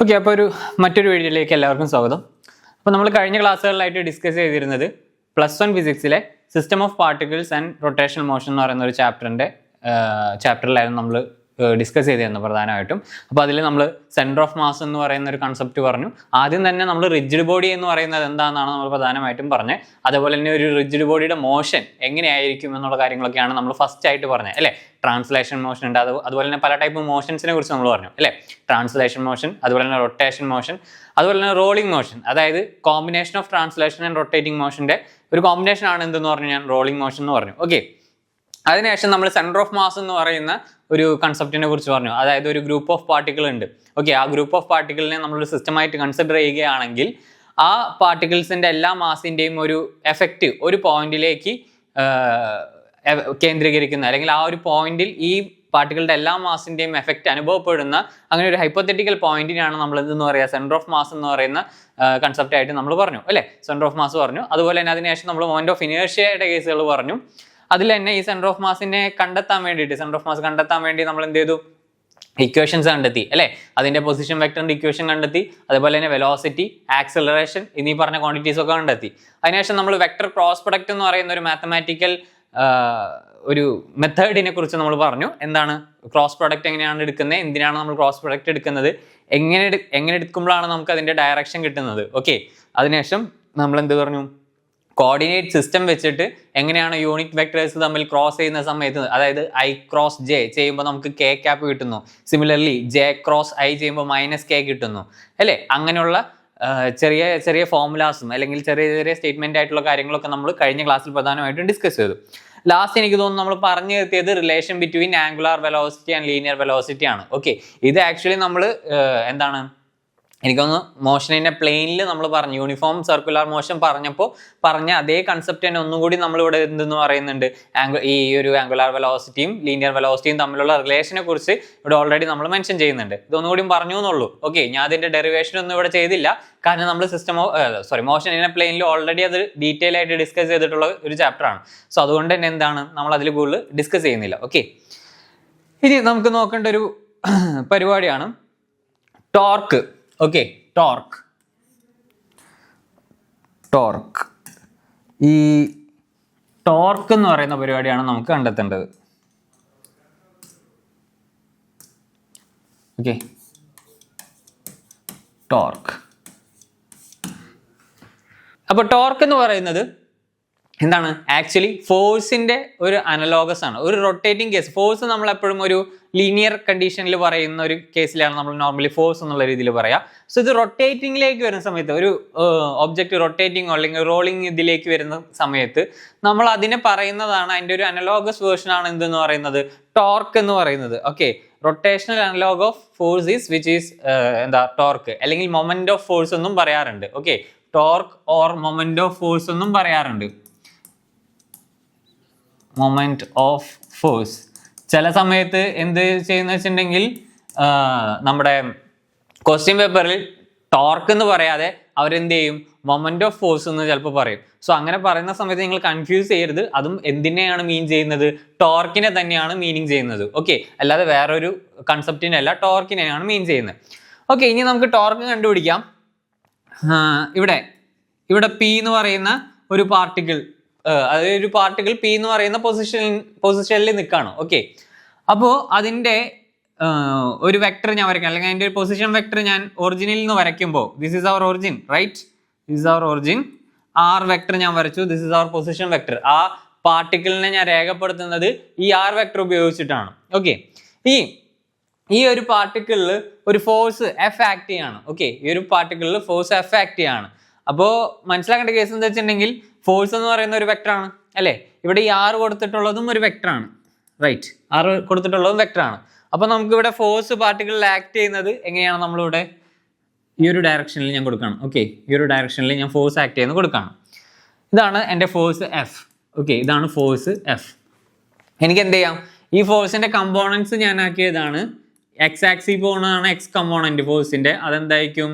Okay അപ്പോൾ ഒരു മറ്റൊരു വീഡിയോയിലേക്ക് എല്ലാവർക്കും സ്വാഗതം. അപ്പോൾ നമ്മൾ കഴിഞ്ഞ ക്ലാസ്സുകളിലായിട്ട് ഡിസ്കസ് ചെയ്തിരുന്നത് plus one ഫിസിക്സിലെ system of particles and rotational motion എന്ന് പറയുന്ന ഒരു ചാപ്റ്ററിന്റെ ചാപ്റ്ററിലായിരുന്നു നമ്മൾ ഡിസ്കസ് ചെയ്തിരുന്നത് പ്രധാനമായിട്ടും. അപ്പോൾ അതിൽ നമ്മൾ സെന്റർ ഓഫ് മാസ് എന്ന് പറയുന്ന ഒരു കൺസെപ്റ്റ് പറഞ്ഞു. ആദ്യം തന്നെ നമ്മൾ റിജിഡ് ബോഡി എന്ന് പറയുന്നത് എന്താണെന്നാണ് നമ്മൾ പ്രധാനമായിട്ടും പറഞ്ഞത് അതുപോലെ തന്നെ ഒരു റിജിഡ് ബോഡിയുടെ മോഷൻ എങ്ങനെയായിരിക്കും എന്നുള്ള കാര്യങ്ങളൊക്കെയാണ് നമ്മൾ ഫസ്റ്റ് ആയിട്ട് പറഞ്ഞത് അല്ലേ? ട്രാൻസ്ലേഷൻ മോഷൻ ഉണ്ട്. അത് അതുപോലെ തന്നെ പല ടൈപ്പ് മോഷൻസിനെ കുറിച്ച് നമ്മൾ പറഞ്ഞു. അല്ലേ? ട്രാൻസ്ലേഷൻ മോഷൻ അതുപോലെ തന്നെ റൊട്ടേഷൻ മോഷൻ അതുപോലെ തന്നെ റോളിംഗ് മോഷൻ അതായത് combination of translation and rotating മോഷന്റെ ഒരു കോമ്പിനേഷൻ ആണ് എന്തെന്ന് പറഞ്ഞു ഞാൻ? റോളിംഗ് മോഷൻ എന്ന് പറഞ്ഞു. ഓക്കെ അതിനുശേഷം നമ്മൾ സെന്റർ ഓഫ് മാസ് എന്ന് പറയുന്ന ഒരു കൺസെപ്റ്റിനെ കുറിച്ച് പറഞ്ഞു. അതായത് ഒരു ഗ്രൂപ്പ് ഓഫ് പാർട്ടിക്കിൾ ഉണ്ട്. ഓക്കെ ആ ഗ്രൂപ്പ് ഓഫ് പാർട്ടിക്കിളിനെ നമ്മൾ സിസ്റ്റമായിട്ട് കൺസിഡർ ചെയ്യുകയാണെങ്കിൽ ആ പാർട്ടിക്കിൾസിന്റെ എല്ലാ മാസിന്റെയും ഒരു എഫക്റ്റ് ഒരു പോയിന്റിലേക്ക് കേന്ദ്രീകരിക്കുന്ന അല്ലെങ്കിൽ ആ ഒരു പോയിന്റിൽ ഈ പാർട്ടികളുടെ എല്ലാ മാസിന്റെയും എഫക്റ്റ് അനുഭവപ്പെടുന്ന അങ്ങനെ ഒരു ഹൈപ്പത്തറ്റിക്കൽ പോയിന്റിനാണ് നമ്മൾ എന്തെന്ന് പറയുക സെന്റർ ഓഫ് മാസ് എന്ന് പറയുന്ന കൺസെപ്റ്റ് ആയിട്ട് നമ്മൾ പറഞ്ഞു. അല്ലേ? സെന്റർ ഓഫ് മാസ് പറഞ്ഞു. അതുപോലെ തന്നെ അതിനുശേഷം നമ്മൾ മൊമെന്റ് ഓഫ് ഇനേഴ്ഷ്യയുടെ കേസുകൾ പറഞ്ഞു. അതിൽ തന്നെ ഈ സെന്റർ ഓഫ് മാസിനെ കണ്ടെത്താൻ വേണ്ടിയിട്ട് സെന്റർ ഓഫ് മാസ് കണ്ടെത്താൻ വേണ്ടി നമ്മൾ എന്ത് ചെയ്തു? ഇക്വേഷൻസ് കണ്ടെത്തി അല്ലേ? അതിന്റെ പൊസിഷൻ വെക്ടറിന്റെ ഇക്വേഷൻ കണ്ടെത്തി അതുപോലെ തന്നെ വെലോസിറ്റി ആക്സലറേഷൻ എന്നീ പറഞ്ഞ ക്വാണ്ടിറ്റീസ് ഒക്കെ കണ്ടെത്തി. അതിനുശേഷം നമ്മൾ വെക്ടർ ക്രോസ് പ്രൊഡക്റ്റ് എന്ന് പറയുന്ന ഒരു മാത്തമാറ്റിക്കൽ ഒരു മെത്തേഡിനെ കുറിച്ച് നമ്മൾ പറഞ്ഞു. എന്താണ്? ക്രോസ് പ്രൊഡക്റ്റ് എങ്ങനെയാണ് എടുക്കുന്നത്? എന്തിനാണ് നമ്മൾ ക്രോസ് പ്രൊഡക്റ്റ് എടുക്കുന്നത്? എങ്ങനെ എങ്ങനെ എടുക്കുമ്പോഴാണ് നമുക്ക് അതിന്റെ ഡയറക്ഷൻ കിട്ടുന്നത്? ഓക്കെ അതിനുശേഷം നമ്മൾ എന്ത് പറഞ്ഞു? കോർഡിനേറ്റ് സിസ്റ്റം വെച്ചിട്ട് എങ്ങനെയാണ് യൂണിറ്റ് വെക്ടേഴ്സ് തമ്മിൽ ക്രോസ് ചെയ്യുന്ന സമയത്ത് അതായത് ഐ ക്രോസ് ജെ ചെയ്യുമ്പോൾ നമുക്ക് കെ ക്യാപ്പ് കിട്ടുന്നു. സിമിലർലി ജെ ക്രോസ് ഐ ചെയ്യുമ്പോൾ മൈനസ് കെ കിട്ടുന്നു. അല്ലേ? അങ്ങനെയുള്ള ചെറിയ ചെറിയ ഫോമുലാസും അല്ലെങ്കിൽ ചെറിയ ചെറിയ സ്റ്റേറ്റ്മെന്റ് ആയിട്ടുള്ള കാര്യങ്ങളൊക്കെ നമ്മൾ കഴിഞ്ഞ ക്ലാസ്സിൽ പ്രധാനമായിട്ടും ഡിസ്കസ് ചെയ്തു. ലാസ്റ്റ് എനിക്ക് തോന്നുന്നു നമ്മൾ പറഞ്ഞു നിർത്തിയത് relation between angular velocity and linear velocity ആണ്. ഓക്കെ ഇത് ആക്ച്വലി നമ്മൾ എന്താണ്? എനിക്കൊന്ന് മോഷനിന്റെ പ്ലെയിനിൽ നമ്മൾ പറഞ്ഞു. യൂണിഫോം സർക്കുലർ മോഷൻ പറഞ്ഞപ്പോൾ പറഞ്ഞ അതേ കൺസെപ്റ്റ് തന്നെ ഒന്നും കൂടി നമ്മളിവിടെ എന്തെന്ന് പറയുന്നുണ്ട്. ആംഗു ഈ ഒരു ആംഗുലാർ വെലോസിറ്റിയും ലീനിയർ വെലോസിറ്റിയും തമ്മിലുള്ള റിലേഷനെ കുറിച്ച് ഇവിടെ ഓൾറെഡി നമ്മൾ മെൻഷൻ ചെയ്യുന്നുണ്ട്. ഇതൊന്നും കൂടി പറഞ്ഞു എന്നുള്ളൂ. ഓക്കെ ഞാൻ അതിന്റെ ഡെറിവേഷൻ ഒന്നും ഇവിടെ ചെയ്തില്ല. കാരണം നമ്മൾ സിസ്റ്റം സോറി മോഷൻ ഇൻ പ്ലെയിനിൽ ഓൾറെഡി അത് ഡീറ്റെയിൽ ആയിട്ട് ഡിസ്കസ് ചെയ്തിട്ടുള്ള ഒരു ചാപ്റ്ററാണ് സോ അതുകൊണ്ട് തന്നെ എന്താണ് നമ്മൾ അതിൽ കൂടുതൽ ഡിസ്കസ് ചെയ്യുന്നില്ല. ഓക്കെ ഇനി നമുക്ക് നോക്കേണ്ട ഒരു പരിപാടിയാണ്. ടോർക്ക് ഓക്കെ ടോർക്ക് ടോർക്ക് ഈ ടോർക്ക് എന്ന് പറയുന്ന പരിപാടിയാണ് നമുക്ക് കണ്ടെത്തേണ്ടത്. ഓക്കെ ടോർക്ക് അപ്പോൾ ടോർക്ക് എന്ന് പറയുന്നത് എന്താണ്? ആക്ച്വലി ഫോഴ്സിന്റെ ഒരു അനലോഗസ് ആണ്. ഒരു റൊട്ടേറ്റിംഗ് കേസ് ഫോഴ്സ് നമ്മൾ എപ്പോഴും ഒരു ലീനിയർ കണ്ടീഷനിൽ പറയുന്ന ഒരു കേസിലാണ് നമ്മൾ നോർമലി ഫോഴ്സ് എന്നുള്ള രീതിയിൽ പറയാം. സോ ഇത് റൊട്ടേറ്റിംഗിലേക്ക് വരുന്ന സമയത്ത് ഒരു ഒബ്ജക്റ്റ് റൊട്ടേറ്റിംഗ് അല്ലെങ്കിൽ റോളിംഗ് ഇതിലേക്ക് വരുന്ന സമയത്ത് നമ്മൾ അതിനെ പറയുന്നതാണ് അതിന്റെ ഒരു അനലോഗസ് വേർഷൻ ആണ് എന്തെന്ന് പറയുന്നത്? ടോർക്ക് എന്ന് പറയുന്നത്. Okay rotational analogue of force is which is എന്താ ടോർക്ക് അല്ലെങ്കിൽ മൊമെന്റ് ഓഫ് ഫോഴ്സ് എന്നും പറയാറുണ്ട്. Okay torque or moment of force എന്നും പറയാറുണ്ട്. മൊമെന്റ് ഓഫ് ഫോഴ്സ് ചില സമയത്ത് എന്ത് ചെയ്യുന്ന വെച്ചിട്ടുണ്ടെങ്കിൽ നമ്മുടെ ക്വസ്റ്റ്യൻ പേപ്പറിൽ ടോർക്ക് എന്ന് പറയാതെ അവരെന്ത് ചെയ്യും? മൊമെന്റ് ഓഫ് ഫോഴ്സ് എന്ന് ചിലപ്പോൾ പറയും. സോ അങ്ങനെ പറയുന്ന സമയത്ത് നിങ്ങൾ കൺഫ്യൂസ് ചെയ്യരുത്. അതും എന്തിനെയാണ് മീൻ ചെയ്യുന്നത്? ടോർക്കിനെ തന്നെയാണ് മീനിങ് ചെയ്യുന്നത്. ഓക്കെ അല്ലാതെ വേറൊരു കൺസെപ്റ്റിനല്ല ടോർക്കിനെയാണ് മീൻ ചെയ്യുന്നത്. ഓക്കെ ഇനി നമുക്ക് ടോർക്ക് കണ്ടുപിടിക്കാം. ഇവിടെ. ഇവിടെ പി എന്ന് പറയുന്ന ഒരു പാർട്ടിക്കിൾ അതായത് ഒരു പാർട്ടിക്കിൾ പി എന്ന് പറയുന്ന പൊസിഷൻ പൊസിഷനിൽ നിൽക്കുകയാണ് ഓക്കെ അപ്പോൾ അതിന്റെ ഒരു വെക്ടർ ഞാൻ വരയ്ക്കാം. അല്ലെങ്കിൽ അതിന്റെ ഒരു പൊസിഷൻ വെക്ടർ ഞാൻ ഒറിജിനിൽ നിന്ന് വരയ്ക്കുമ്പോൾ this is our origin right this is our origin R vector ഞാൻ വരച്ചു. This is our position vector ആ പാർട്ടിക്കിളിനെ ഞാൻ രേഖപ്പെടുത്തുന്നത് ഈ ആർ വെക്ടർ ഉപയോഗിച്ചിട്ടാണ്. ഓക്കെ ഈ ഈ ഒരു പാർട്ടിക്കിളിൽ ഒരു ഫോഴ്സ് എഫ് ആക്ട് ചെയ്യാണ്. ഓക്കെ ഈ ഒരു പാർട്ടിക്കിളിൽ ഫോഴ്സ് എഫ് ആക്ട് ചെയ്യാണ്. അപ്പോൾ മനസ്സിലാക്കേണ്ട കേസ് എന്താ വെച്ചിട്ടുണ്ടെങ്കിൽ ഫോഴ്സ് എന്ന് പറയുന്ന ഒരു വെക്ടറാണ് അല്ലേ? ഇവിടെ ഈ ആറ് കൊടുത്തിട്ടുള്ളതും ഒരു വെക്ടറാണ് റൈറ്റ് ആറ് കൊടുത്തിട്ടുള്ളതും വെക്ടറാണ് അപ്പോൾ നമുക്ക് ഇവിടെ ഫോഴ്സ് പാർട്ടിക്കിളിൽ ആക്ട് ചെയ്യുന്നത് എങ്ങനെയാണ് നമ്മളിവിടെ? ഈ ഒരു ഡയറക്ഷനിൽ ഞാൻ കൊടുക്കണം ഓക്കെ ഈ ഒരു ഡയറക്ഷനിൽ ഞാൻ ഫോഴ്സ് ആക്ട് ചെയ്യുന്നത് കൊടുക്കണം. ഇതാണ് എന്റെ ഫോഴ്സ് എഫ് ഓക്കെ ഇതാണ് ഫോഴ്സ് എഫ് എനിക്ക് എന്ത് ചെയ്യാം? ഈ ഫോഴ്സിന്റെ കമ്പോണൻസ് ഞാൻ ആക്കിയതാണ് എക്സ് ആക്സി പോകുന്നതാണ് എക്സ് കമ്പോണന്റ് ഫോഴ്സിന്റെ അതെന്തായിരിക്കും?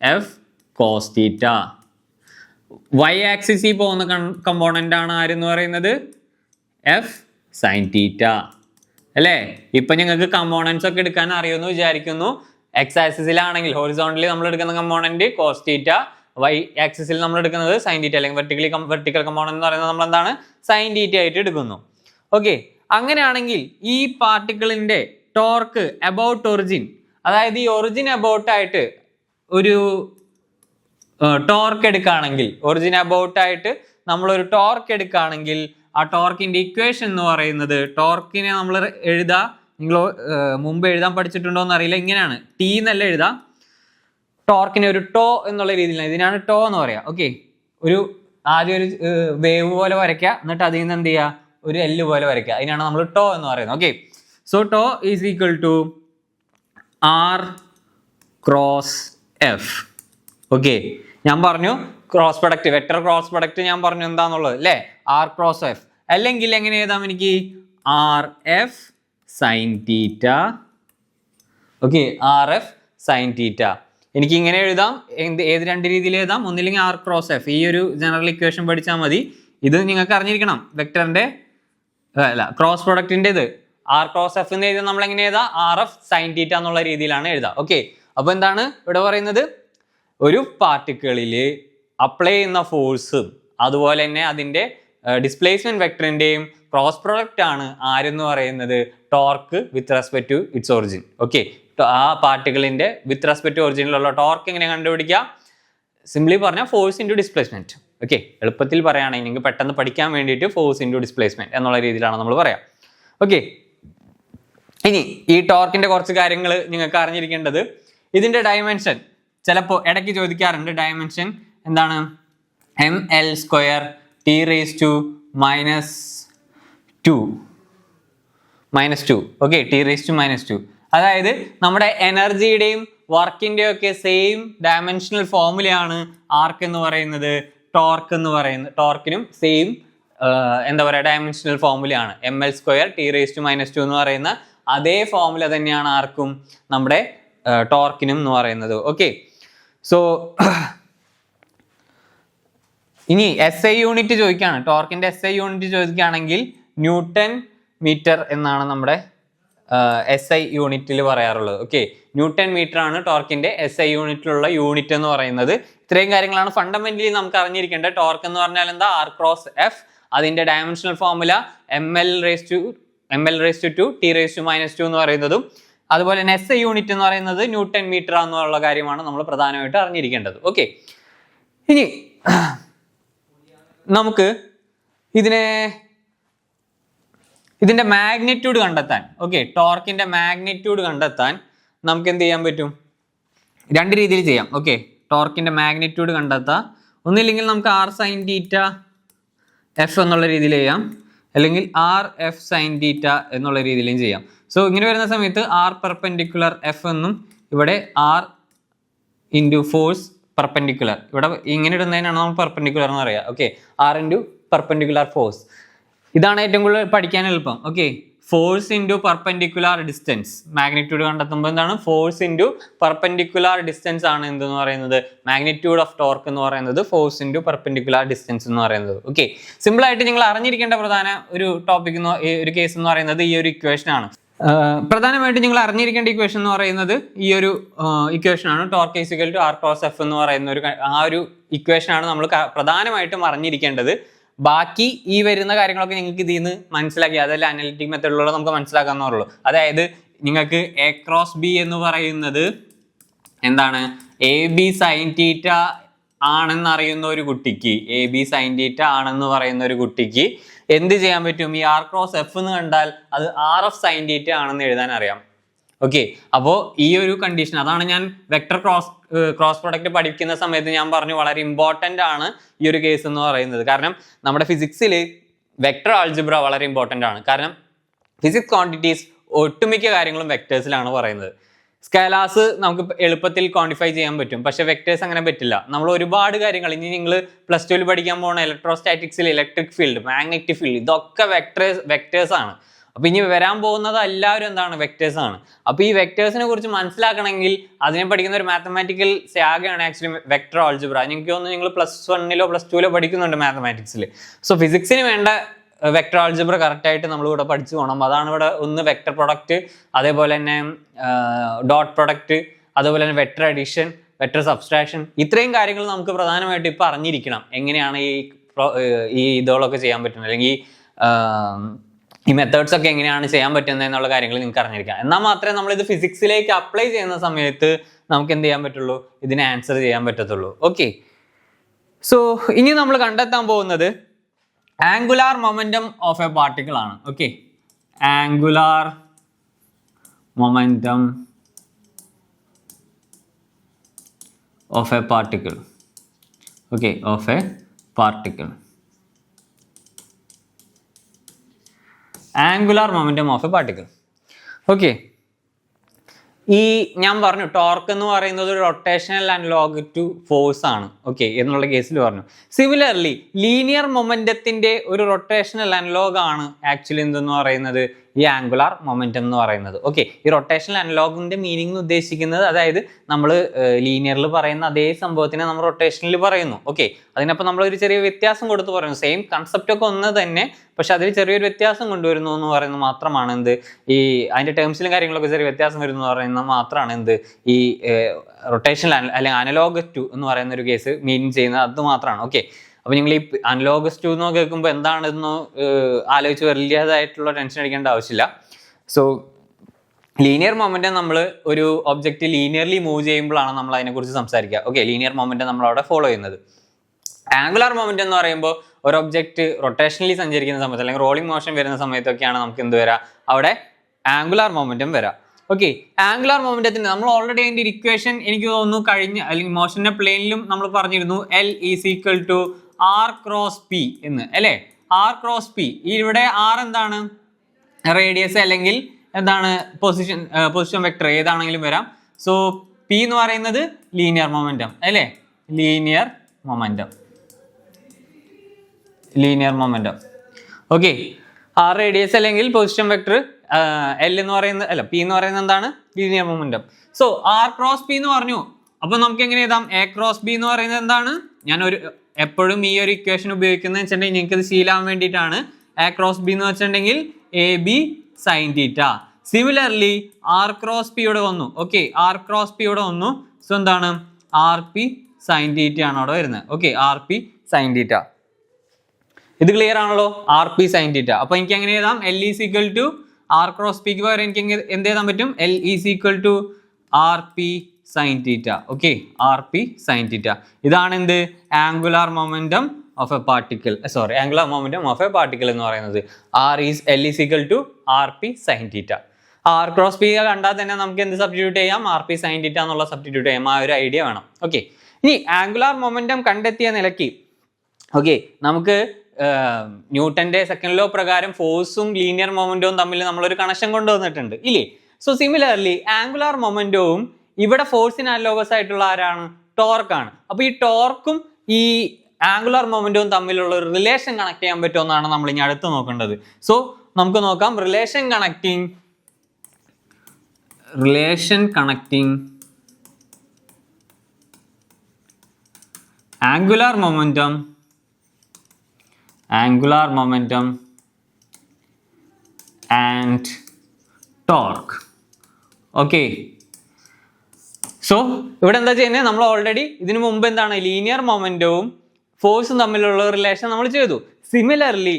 F cos theta. വൈ ആക്സിസിൽ പോകുന്ന കമ്പോണന്റ് ആണ് ആരെന്ന് പറയുന്നത്? F sine theta. അല്ലേ? ഇപ്പം ഞങ്ങൾക്ക് കമ്പോണൻസ് ഒക്കെ എടുക്കാൻ അറിയുമെന്ന് വിചാരിക്കുന്നു. എക്സ് ആക്സിസിലാണെങ്കിൽ ഹോറിസോണ്ടലി നമ്മൾ എടുക്കുന്ന കമ്പോണന്റ് കോസ് തീറ്റ. വൈ ആക്സിസിൽ നമ്മൾ എടുക്കുന്നത് സൈൻ തീറ്റ. അല്ലെങ്കിൽ വെർട്ടിക്കലി വെർട്ടിക്കൽ കമ്പോണന്റ് എന്ന് പറയുന്നത് നമ്മൾ എന്താണ് സൈൻ തീറ്റ ആയിട്ട് എടുക്കുന്നു. ഓക്കെ അങ്ങനെയാണെങ്കിൽ ഈ പാർട്ടിക്കിളിന്റെ ടോർക്ക് അബൌട്ട് ഒറിജിൻ അതായത് ഈ ഒറിജിൻ അബൌട്ടായിട്ട് ഒരു ടോർക്ക് എടുക്കുകയാണെങ്കിൽ ഒറിജിൻ അബൌട്ട് ആയിട്ട് നമ്മളൊരു ടോർക്ക് എടുക്കുകയാണെങ്കിൽ ആ ടോർക്കിന്റെ ഇക്വേഷൻ എന്ന് പറയുന്നത് ടോർക്കിനെ നമ്മൾ എഴുതാ നിങ്ങൾ മുമ്പ് എഴുതാൻ പഠിച്ചിട്ടുണ്ടോ എന്ന് അറിയില്ല ഇങ്ങനെയാണ്. ടി എന്നല്ല എഴുതാം. ടോർക്കിനെ ഒരു ടോ എന്നുള്ള രീതിയിലാണ്. ഇതിനാണ് ടോ എന്ന് പറയുക ഓക്കെ ഒരു ആദ്യം ഒരു വേവ് പോലെ വരയ്ക്കുക. എന്നിട്ട് അതിൽ നിന്ന് എന്ത് ചെയ്യുക? ഒരു എല്ല് പോലെ വരയ്ക്കുക. അതിനാണ് നമ്മൾ ടോ എന്ന് പറയുന്നത്. Okay so tau is equal to R cross F okay ഞാൻ പറഞ്ഞു cross product vector cross product ഞാൻ പറഞ്ഞു എന്താന്നുള്ളത് അല്ലേ? ആർ ക്രോസ് എഫ് അല്ലെങ്കിൽ എങ്ങനെ എഴുതാം എനിക്ക്? R F sine theta okay R F sine theta എനിക്ക് ഇങ്ങനെ എഴുതാം എന്ത് ഏത് രണ്ട് രീതിയിൽ എഴുതാം? ഒന്നില്ലെങ്കിൽ ആർ ക്രോസ് എഫ് ഈ ഒരു ജനറൽ ഇക്വേഷൻ പഠിച്ചാൽ മതി. ഇത് നിങ്ങൾക്ക് അറിഞ്ഞിരിക്കണം വെക്ടറിന്റെ അല്ല ക്രോസ് പ്രൊഡക്റ്റിന്റെ ഇത്. ആർ ക്രോസ് എഫ് എന്ന് എഴുതാൻ നമ്മൾ എങ്ങനെ എഴുതാം? ആർ എഫ് സൈൻ തീറ്റ എന്നുള്ള രീതിയിലാണ് എഴുതാം. ഓക്കെ അപ്പോൾ എന്താണ് ഇവിടെ പറയുന്നത്? ഒരു പാർട്ടിക്കിളിൽ അപ്ലൈ ചെയ്യുന്ന ഫോഴ്സും അതുപോലെ തന്നെ അതിന്റെ ഡിസ്പ്ലേസ്മെന്റ് വെക്ടറിന്റെയും ക്രോസ് പ്രൊഡക്റ്റ് ആണ് ആരെന്ന് പറയുന്നത്? Torque with respect to its origin okay ആ പാർട്ടിക്കിളിന്റെ വിത്ത് റെസ്പെക്ട് ടു ഒറിജിനിലുള്ള ടോർക്ക് എങ്ങനെ കണ്ടുപിടിക്കുക സിംപ്ലി പറഞ്ഞാൽ ഫോഴ്സ് ഇന്റു ഡിസ്പ്ലേസ്മെന്റ് ഓക്കെ എളുപ്പത്തിൽ പറയുകയാണെങ്കിൽ നിങ്ങൾക്ക് പെട്ടെന്ന് പഠിക്കാൻ വേണ്ടിയിട്ട് ഫോഴ്സ് ഇന്റു ഡിസ്പ്ലേസ്മെന്റ് എന്നുള്ള രീതിയിലാണ് നമ്മൾ പറയാം. ഓക്കെ ഇനി ഈ ടോർക്കിന്റെ കുറച്ച് കാര്യങ്ങൾ നിങ്ങൾക്ക് അറിഞ്ഞിരിക്കേണ്ടത് ഇതിന്റെ ഡയമെൻഷൻ ചിലപ്പോൾ ഇടയ്ക്ക് ചോദിക്കാറുണ്ട് ഡയമെൻഷൻ എന്താണ്? M L square T raise to minus two minus two okay T raise to minus two അതായത് നമ്മുടെ എനർജിയുടെയും വർക്കിന്റെയും ഒക്കെ സെയിം ഡയമെൻഷണൽ ഫോമുലയാണ് ആർക്ക് എന്ന് പറയുന്നത് ടോർക്ക് എന്ന് പറയുന്നത് ടോർക്കിനും സെയിം എന്താ പറയുക dimensional ഫോമുലയാണ് M L square T raise to minus two എന്ന് പറയുന്ന അതേ ഫോമുല തന്നെയാണ് ആർക്കും നമ്മുടെ ടോർക്കിനും എന്ന് പറയുന്നത്. ഓക്കെ സോ ഇനി എസ് ഐ യൂണിറ്റ് ചോദിക്കുകയാണ് ടോർക്കിന്റെ എസ് ഐ യൂണിറ്റ് ചോദിക്കുകയാണെങ്കിൽ ന്യൂട്ടൺ മീറ്റർ എന്നാണ് നമ്മുടെ എസ് ഐ യൂണിറ്റിൽ പറയാറുള്ളത്. ഓക്കെ ന്യൂട്ടൺ മീറ്റർ ആണ് ടോർക്കിന്റെ എസ് ഐ യൂണിറ്റിലുള്ള യൂണിറ്റ് എന്ന് പറയുന്നത്. ഇത്രയും കാര്യങ്ങളാണ് ഫണ്ടമെന്റലി നമുക്ക് അറിഞ്ഞിരിക്കേണ്ടത്. ടോർക്ക് എന്ന് പറഞ്ഞാൽ എന്താ? ആർ ക്രോസ് എഫ് അതിന്റെ dimensional formula M L raise to M L raise to two T raise to minus two എന്ന് പറയുന്നതും അതുപോലെ തന്നെ എസ് യൂണിറ്റ് എന്ന് പറയുന്നത് ന്യൂട്ടൺ മീറ്റർ എന്നുള്ള കാര്യമാണ് നമ്മൾ പ്രധാനമായിട്ട് അറിഞ്ഞിരിക്കേണ്ടത്. ഓക്കെ ഇനി നമുക്ക് ഇതിനെ ഇതിന്റെ മാഗ്നിറ്റ്യൂഡ് കണ്ടെത്താൻ ഓക്കെ ടോർക്കിന്റെ മാഗ്നിറ്റ്യൂഡ് കണ്ടെത്താൻ നമുക്ക് എന്ത് ചെയ്യാൻ പറ്റും? രണ്ട് രീതിയിൽ ചെയ്യാം ഓക്കെ ടോർക്കിന്റെ മാഗ്നിറ്റ്യൂഡ് കണ്ടെത്താം. ഒന്നില്ലെങ്കിൽ നമുക്ക് ആർ സൈൻ തീറ്റ എഫ് എന്നുള്ള രീതിയിൽ ചെയ്യാം. അല്ലെങ്കിൽ ആർ എഫ് സൈൻ തീറ്റ എന്നുള്ള രീതിയിലും ചെയ്യാം. സോ ഇങ്ങനെ വരുന്ന സമയത്ത് ആർ പെർപെൻഡിക്കുലർ എഫ് എന്നും ഇവിടെ ആർ ഇന്റു ഫോഴ്സ് പെർപെൻഡിക്കുലർ ഇവിടെ ഇങ്ങനെ ഇടുന്നതിനാണ് നമ്മൾ പെർപെൻഡിക്കുലർ എന്ന് പറയുക okay R into perpendicular force ഇതാണ് ഏറ്റവും കൂടുതൽ പഠിക്കാൻ എളുപ്പം. Okay force into perpendicular distance. Magnitude കണ്ടെത്തുമ്പോൾ എന്താണ്? ഫോഴ്സ് ഇന്റു പെർപെൻഡിക്കുലർ ഡിസ്റ്റൻസ് ആണ് എന്തെന്ന് പറയുന്നത്? മാഗ്നിറ്റ്യൂഡ് ഓഫ് ടോർക്ക് എന്ന് പറയുന്നത് ഫോഴ്സ് ഇന്റു പെർപെൻഡിക്കുലർ ഡിസ്റ്റൻസ് എന്ന് പറയുന്നത്. ഓക്കെ സിമ്പിൾ ആയിട്ട് നിങ്ങൾ അറിഞ്ഞിരിക്കേണ്ട പ്രധാന ഒരു ടോപ്പിക് ഒരു കേസ് എന്ന് പറയുന്നത് ഈ ഒരു ഇക്വേഷൻ ആണ്. പ്രധാനമായിട്ട് നിങ്ങൾ അറിഞ്ഞിരിക്കേണ്ട ഇക്വേഷൻ എന്ന് പറയുന്നത് ഈ ഒരു ഇക്വേഷൻ ആണ്. Torque is equal to R cross F എന്ന് പറയുന്ന ഒരു ആ ഒരു ഇക്വേഷൻ ആണ് നമ്മൾ പ്രധാനമായിട്ടും അറിഞ്ഞിരിക്കേണ്ടത്. ബാക്കി ഈ വരുന്ന കാര്യങ്ങളൊക്കെ നിങ്ങൾക്ക് ഇതിൽ നിന്ന് മനസ്സിലാക്കി അതല്ല അനലിറ്റിക് മെത്തഡിലൂടെ നമുക്ക് മനസ്സിലാക്കാവുന്നേ അതായത് നിങ്ങൾക്ക് എ ക്രോസ് ബി എന്ന് പറയുന്നത് എന്താണ്? എ ബി സൈൻ തീറ്റ ആണെന്ന് അറിയുന്ന ഒരു കുട്ടിക്ക് എ ബി സൈൻ തീറ്റ ആണെന്ന് പറയുന്ന ഒരു കുട്ടിക്ക് എന്ത് ചെയ്യാൻ പറ്റും? ഈ ആർ ക്രോസ് എഫ് എന്ന് കണ്ടാൽ അത് ആർ എഫ് സൈൻ തീറ്റ ആണെന്ന് എഴുതാൻ അറിയാം. ഓക്കെ അപ്പോൾ ഈ ഒരു കണ്ടീഷൻ അതാണ് ഞാൻ വെക്ടർ ക്രോസ് ക്രോസ് പ്രൊഡക്റ്റ് പഠിക്കുന്ന സമയത്ത് ഞാൻ പറഞ്ഞു വളരെ ഇമ്പോർട്ടന്റ് ആണ് ഈ ഒരു കേസ് എന്ന് പറയുന്നത്. കാരണം നമ്മുടെ ഫിസിക്സിൽ വെക്ടർ ആൾജിബ്ര വളരെ ഇമ്പോർട്ടന്റ് ആണ്. കാരണം ഫിസിക്സ് ക്വാണ്ടിറ്റീസ് ഒട്ടുമിക്ക കാര്യങ്ങളും വെക്ടേഴ്സിലാണ് പറയുന്നത്. സ്കാലാസ് നമുക്ക് എളുപ്പത്തിൽ ക്വാണ്ടിഫൈ ചെയ്യാൻ പറ്റും. പക്ഷെ വെക്ടേഴ്സ് അങ്ങനെ പറ്റില്ല. നമ്മൾ ഒരുപാട് കാര്യങ്ങൾ ഇനി നിങ്ങൾ പ്ലസ് ടുവിൽ പഠിക്കാൻ പോകുന്ന ഇലക്ട്രോസ്റ്റാറ്റിക്സിൽ ഇലക്ട്രിക് ഫീൽഡ് മാഗ്നറ്റിക് ഫീൽഡ് ഇതൊക്കെ വെക്ടേഴ്സ് വെക്ടേഴ്സ് ആണ്. അപ്പൊ ഇനി വരാൻ പോകുന്നത് എല്ലാവരും എന്താണ്? വെക്ടേഴ്സ് ആണ്. അപ്പൊ ഈ വെക്ടേഴ്സിനെ കുറിച്ച് മനസ്സിലാക്കണമെങ്കിൽ അതിനെ പഠിക്കുന്ന ഒരു മാത്തമാറ്റിക്കൽ ശാഖയാണ് ആക്ച്വലി വെക്ടർ ആൾജിബ്ര എനിക്ക് തോന്നുന്നു നിങ്ങൾ പ്ലസ് വണ്ണിലോ പ്ലസ് ടുവിലോ പഠിക്കുന്നുണ്ട് മാത്തമാറ്റിക്സിൽ സോ ഫിസിക്സിന് വേണ്ട വെക്ടർ ആൾജിബ്ര കറക്റ്റായിട്ട് നമ്മൾ ഇവിടെ പഠിച്ചു പോകണം അതാണ് ഇവിടെ ഒന്ന് വെക്ടർ പ്രൊഡക്റ്റ് അതേപോലെ തന്നെ ഡോട്ട് പ്രൊഡക്റ്റ് അതേപോലെ തന്നെ വെക്ടർ അഡീഷൻ വെക്ടർ സബ്സ്ട്രാക്ഷൻ ഇത്രയും കാര്യങ്ങൾ നമുക്ക് പ്രധാനമായിട്ട് ഇപ്പോൾ അറിഞ്ഞിരിക്കണം. എങ്ങനെയാണ് ഈ ഈ ഇതുകളൊക്കെ ചെയ്യാൻ പറ്റുന്നത്? അല്ലെങ്കിൽ ഈ, മെത്തേഡ്സ് ഒക്കെ എങ്ങനെയാണ് ചെയ്യാൻ പറ്റുന്നത് എന്നുള്ള കാര്യങ്ങൾ നിങ്ങൾക്ക് അറിഞ്ഞിരിക്കാം. എന്നാൽ മാത്രമേ നമ്മൾ ഇത് ഫിസിക്സിലേക്ക് അപ്ലൈ ചെയ്യുന്ന സമയത്ത് നമുക്ക് എന്ത് ചെയ്യാൻ പറ്റുള്ളൂ? ഇതിന് ആൻസർ ചെയ്യാൻ പറ്റത്തുള്ളൂ. ഓക്കെ സോ ഇനി നമ്മൾ കണ്ടെത്താൻ പോകുന്നത് angular momentum of a particle ആണ്. Okay angular momentum of a particle okay of a particle angular momentum of a particle okay ഈ ഞാൻ പറഞ്ഞു ടോർക്ക് എന്ന് പറയുന്നത് ഒരു ആൻഡ് ലോഗ് ടു ഫോഴ്സ് ആണ്. ഓക്കെ എന്നുള്ള കേസിൽ പറഞ്ഞു. സിമിലർലി ലീനിയർ മൊമെന്റത്തിന്റെ ഒരു റൊട്ടേഷണൽ അനലോഗ് ആണ് ആക്ച്വലി എന്തെന്ന് പറയുന്നത്? ഈ ആംഗുലാർ മൊമെന്റം എന്ന് പറയുന്നത്. ഓക്കെ ഈ റൊട്ടേഷണൽ അനലോഗിന്റെ മീനിങ് ഉദ്ദേശിക്കുന്നത് അതായത് നമ്മൾ ലീനിയറിൽ പറയുന്ന അതേ സംഭവത്തിനെ നമ്മൾ റൊട്ടേഷനിൽ പറയുന്നു. ഓക്കെ അതിനപ്പോൾ നമ്മൾ ഒരു ചെറിയ വ്യത്യാസം കൊടുത്ത് പറയുന്നു. സെയിം കൺസെപ്റ്റ് ഒക്കെ ഒന്ന് തന്നെ പക്ഷെ അതിൽ ചെറിയൊരു വ്യത്യാസം കൊണ്ടുവരുന്നു എന്ന് പറയുന്നത് മാത്രമാണ് എന്ത്? ഈ അതിന്റെ ടേംസിലും കാര്യങ്ങളൊക്കെ ചെറിയ വ്യത്യാസം വരുന്നു എന്ന് പറയുന്നത് മാത്രമാണ് എന്ത്? ഈ റൊട്ടേഷണൽ അല്ലെങ്കിൽ അനലോഗ് ടു എന്ന് പറയുന്ന ഒരു കേസ് മീൻ ചെയ്യുന്നത് അത് മാത്രമാണ്. ഓക്കെ അപ്പൊ നിങ്ങൾ ഈ അനലോഗസ് ടു എന്ന് കേൾക്കുമ്പോൾ എന്താണെന്ന് ആലോചിച്ച് വലിയതായിട്ടുള്ള ടെൻഷൻ അടിക്കേണ്ട ആവശ്യമില്ല. സോ ലീനിയർ മൊമെന്റ് നമ്മൾ ഒരു ഒബ്ജക്റ്റ് ലീനിയർലി മൂവ് ചെയ്യുമ്പോഴാണ് നമ്മൾ അതിനെക്കുറിച്ച് സംസാരിക്കുക. ഓക്കെ ലീനിയർ മൊമെന്റ് നമ്മൾ അവിടെ ഫോളോ ചെയ്യുന്നത്. ആംഗുലാർ മൊമെന്റ് എന്ന് പറയുമ്പോൾ ഒരു ഒബ്ജക്റ്റ് റൊട്ടേഷനലി സഞ്ചരിക്കുന്ന സമയത്ത് അല്ലെങ്കിൽ റോളിംഗ് മോഷൻ വരുന്ന സമയത്തൊക്കെയാണ് നമുക്ക് എന്ത് വരാം? അവിടെ ആംഗുലാർ മൊമെന്റും വരാം. ഓക്കെ ആംഗുലാർ മൊമെന്റത്തിന് നമ്മൾ ഓൾറെഡി അതിന്റെ ഇക്വേഷൻ എനിക്ക് തോന്നുന്നു കഴിഞ്ഞ അല്ലെങ്കിൽ മോഷന്റെ പ്ലെയിനിലും നമ്മൾ പറഞ്ഞിരുന്നു L is equal to R cross P എന്ന് അല്ലേ? ആർ ക്രോസ് പി ഇവിടെ ആർ എന്താണ്? റേഡിയസ് അല്ലെങ്കിൽ എന്താണ് പൊസിഷൻ പൊസിഷൻ വെക്ടർ ഏതാണെങ്കിലും വരാം. സോ പി എന്ന് പറയുന്നത് ലീനിയർ മൊമെന്റം അല്ലേ? Linear momentum linear momentum okay R radius അല്ലെങ്കിൽ പൊസിഷൻ വെക്ടർ എൽ എന്ന് പറയുന്നത് അല്ല പി എന്ന് പറയുന്നത് എന്താണ്? Linear momentum so R cross P എന്ന് പറഞ്ഞു. അപ്പൊ നമുക്ക് എങ്ങനെ എഴുതാം? എ ക്രോസ് ബി എന്ന് പറയുന്നത് എന്താണ്? ഞാൻ ഒരു എപ്പോഴും ഈ ഒരു ഇക്വേഷൻ ഉപയോഗിക്കുന്നത് വെച്ചിട്ടുണ്ടെങ്കിൽ ഇത് ശീലാവാൻ വേണ്ടിയിട്ടാണ്. എ ക്രോസ് ബി എന്ന് വെച്ചിട്ടുണ്ടെങ്കിൽ A B sine theta similarly R cross P ഇവിടെ വന്നു. ഓക്കെ ആർ ക്രോസ് പി ഇവിടെ വന്നു. സോ എന്താണ്? ആർ പി സൈൻ തീറ്റ ആണ് അവിടെ വരുന്നത്. Okay R P sine theta ഇത് ക്ലിയർ ആണല്ലോ? ആർ പി സൈൻ തീറ്റ അപ്പൊ എനിക്ക് എങ്ങനെ എഴുതാം? L E equal to R cross പിക്ക് പകരം എനിക്ക് എന്ത് എഴുതാൻ പറ്റും? L E equal to R P sine theta okay R P sine theta ഇതാണ് എന്ത് angular momentum of a particle sorry angular momentum of a particle എന്ന് പറയുന്നത്. R is L is equal to R P sine theta R cross P കണ്ടാൽ തന്നെ നമുക്ക് എന്ത് substitute ചെയ്യാം? R P sine തീറ്റ എന്നുള്ള സബ്സ്റ്റിറ്റ്യൂട്ട് ചെയ്യാം. ആ ഒരു ഐഡിയ വേണം. ഓക്കെ ഇനി ആംഗുലാർ മൊമെന്റം കണ്ടെത്തിയ നിലയ്ക്ക് ഓക്കെ നമുക്ക് ന്യൂട്ടന്റെ സെക്കൻഡ് ലോ പ്രകാരം ഫോഴ്സും ലീനിയർ മൊമെന്റവും തമ്മിൽ നമ്മളൊരു കണക്ഷൻ കൊണ്ടുവന്നിട്ടുണ്ട്. ഇല്ലേ? സോ സിമിലർലി ആംഗുലാർ മൊമെന്റവും ഇവിടെ ഫോഴ്സിന് അനലോഗസ് ആയിട്ടുള്ള ആരാണ്? ടോർക്കാണ് അപ്പൊ ഈ ടോർക്കും ഈ ആംഗുലർ മൊമെന്റവും തമ്മിലുള്ള ഒരു റിലേഷൻ കണക്ട് ചെയ്യാൻ പറ്റുമെന്നാണ് നമ്മൾ ഇനി അടുത്ത് നോക്കേണ്ടത്. സോ നമുക്ക് നോക്കാം. Relation connecting relation connecting angular momentum angular momentum and torque okay so ഇവിടെ എന്താ ചെയ്യുന്നത് നമ്മൾ ഓൾറെഡി ഇതിനു മുമ്പ് എന്താണ്? ലീനിയർ മൊമെന്റവും ഫോഴ്സും തമ്മിലുള്ള റിലേഷൻ നമ്മൾ ചെയ്തു. സിമിലർലി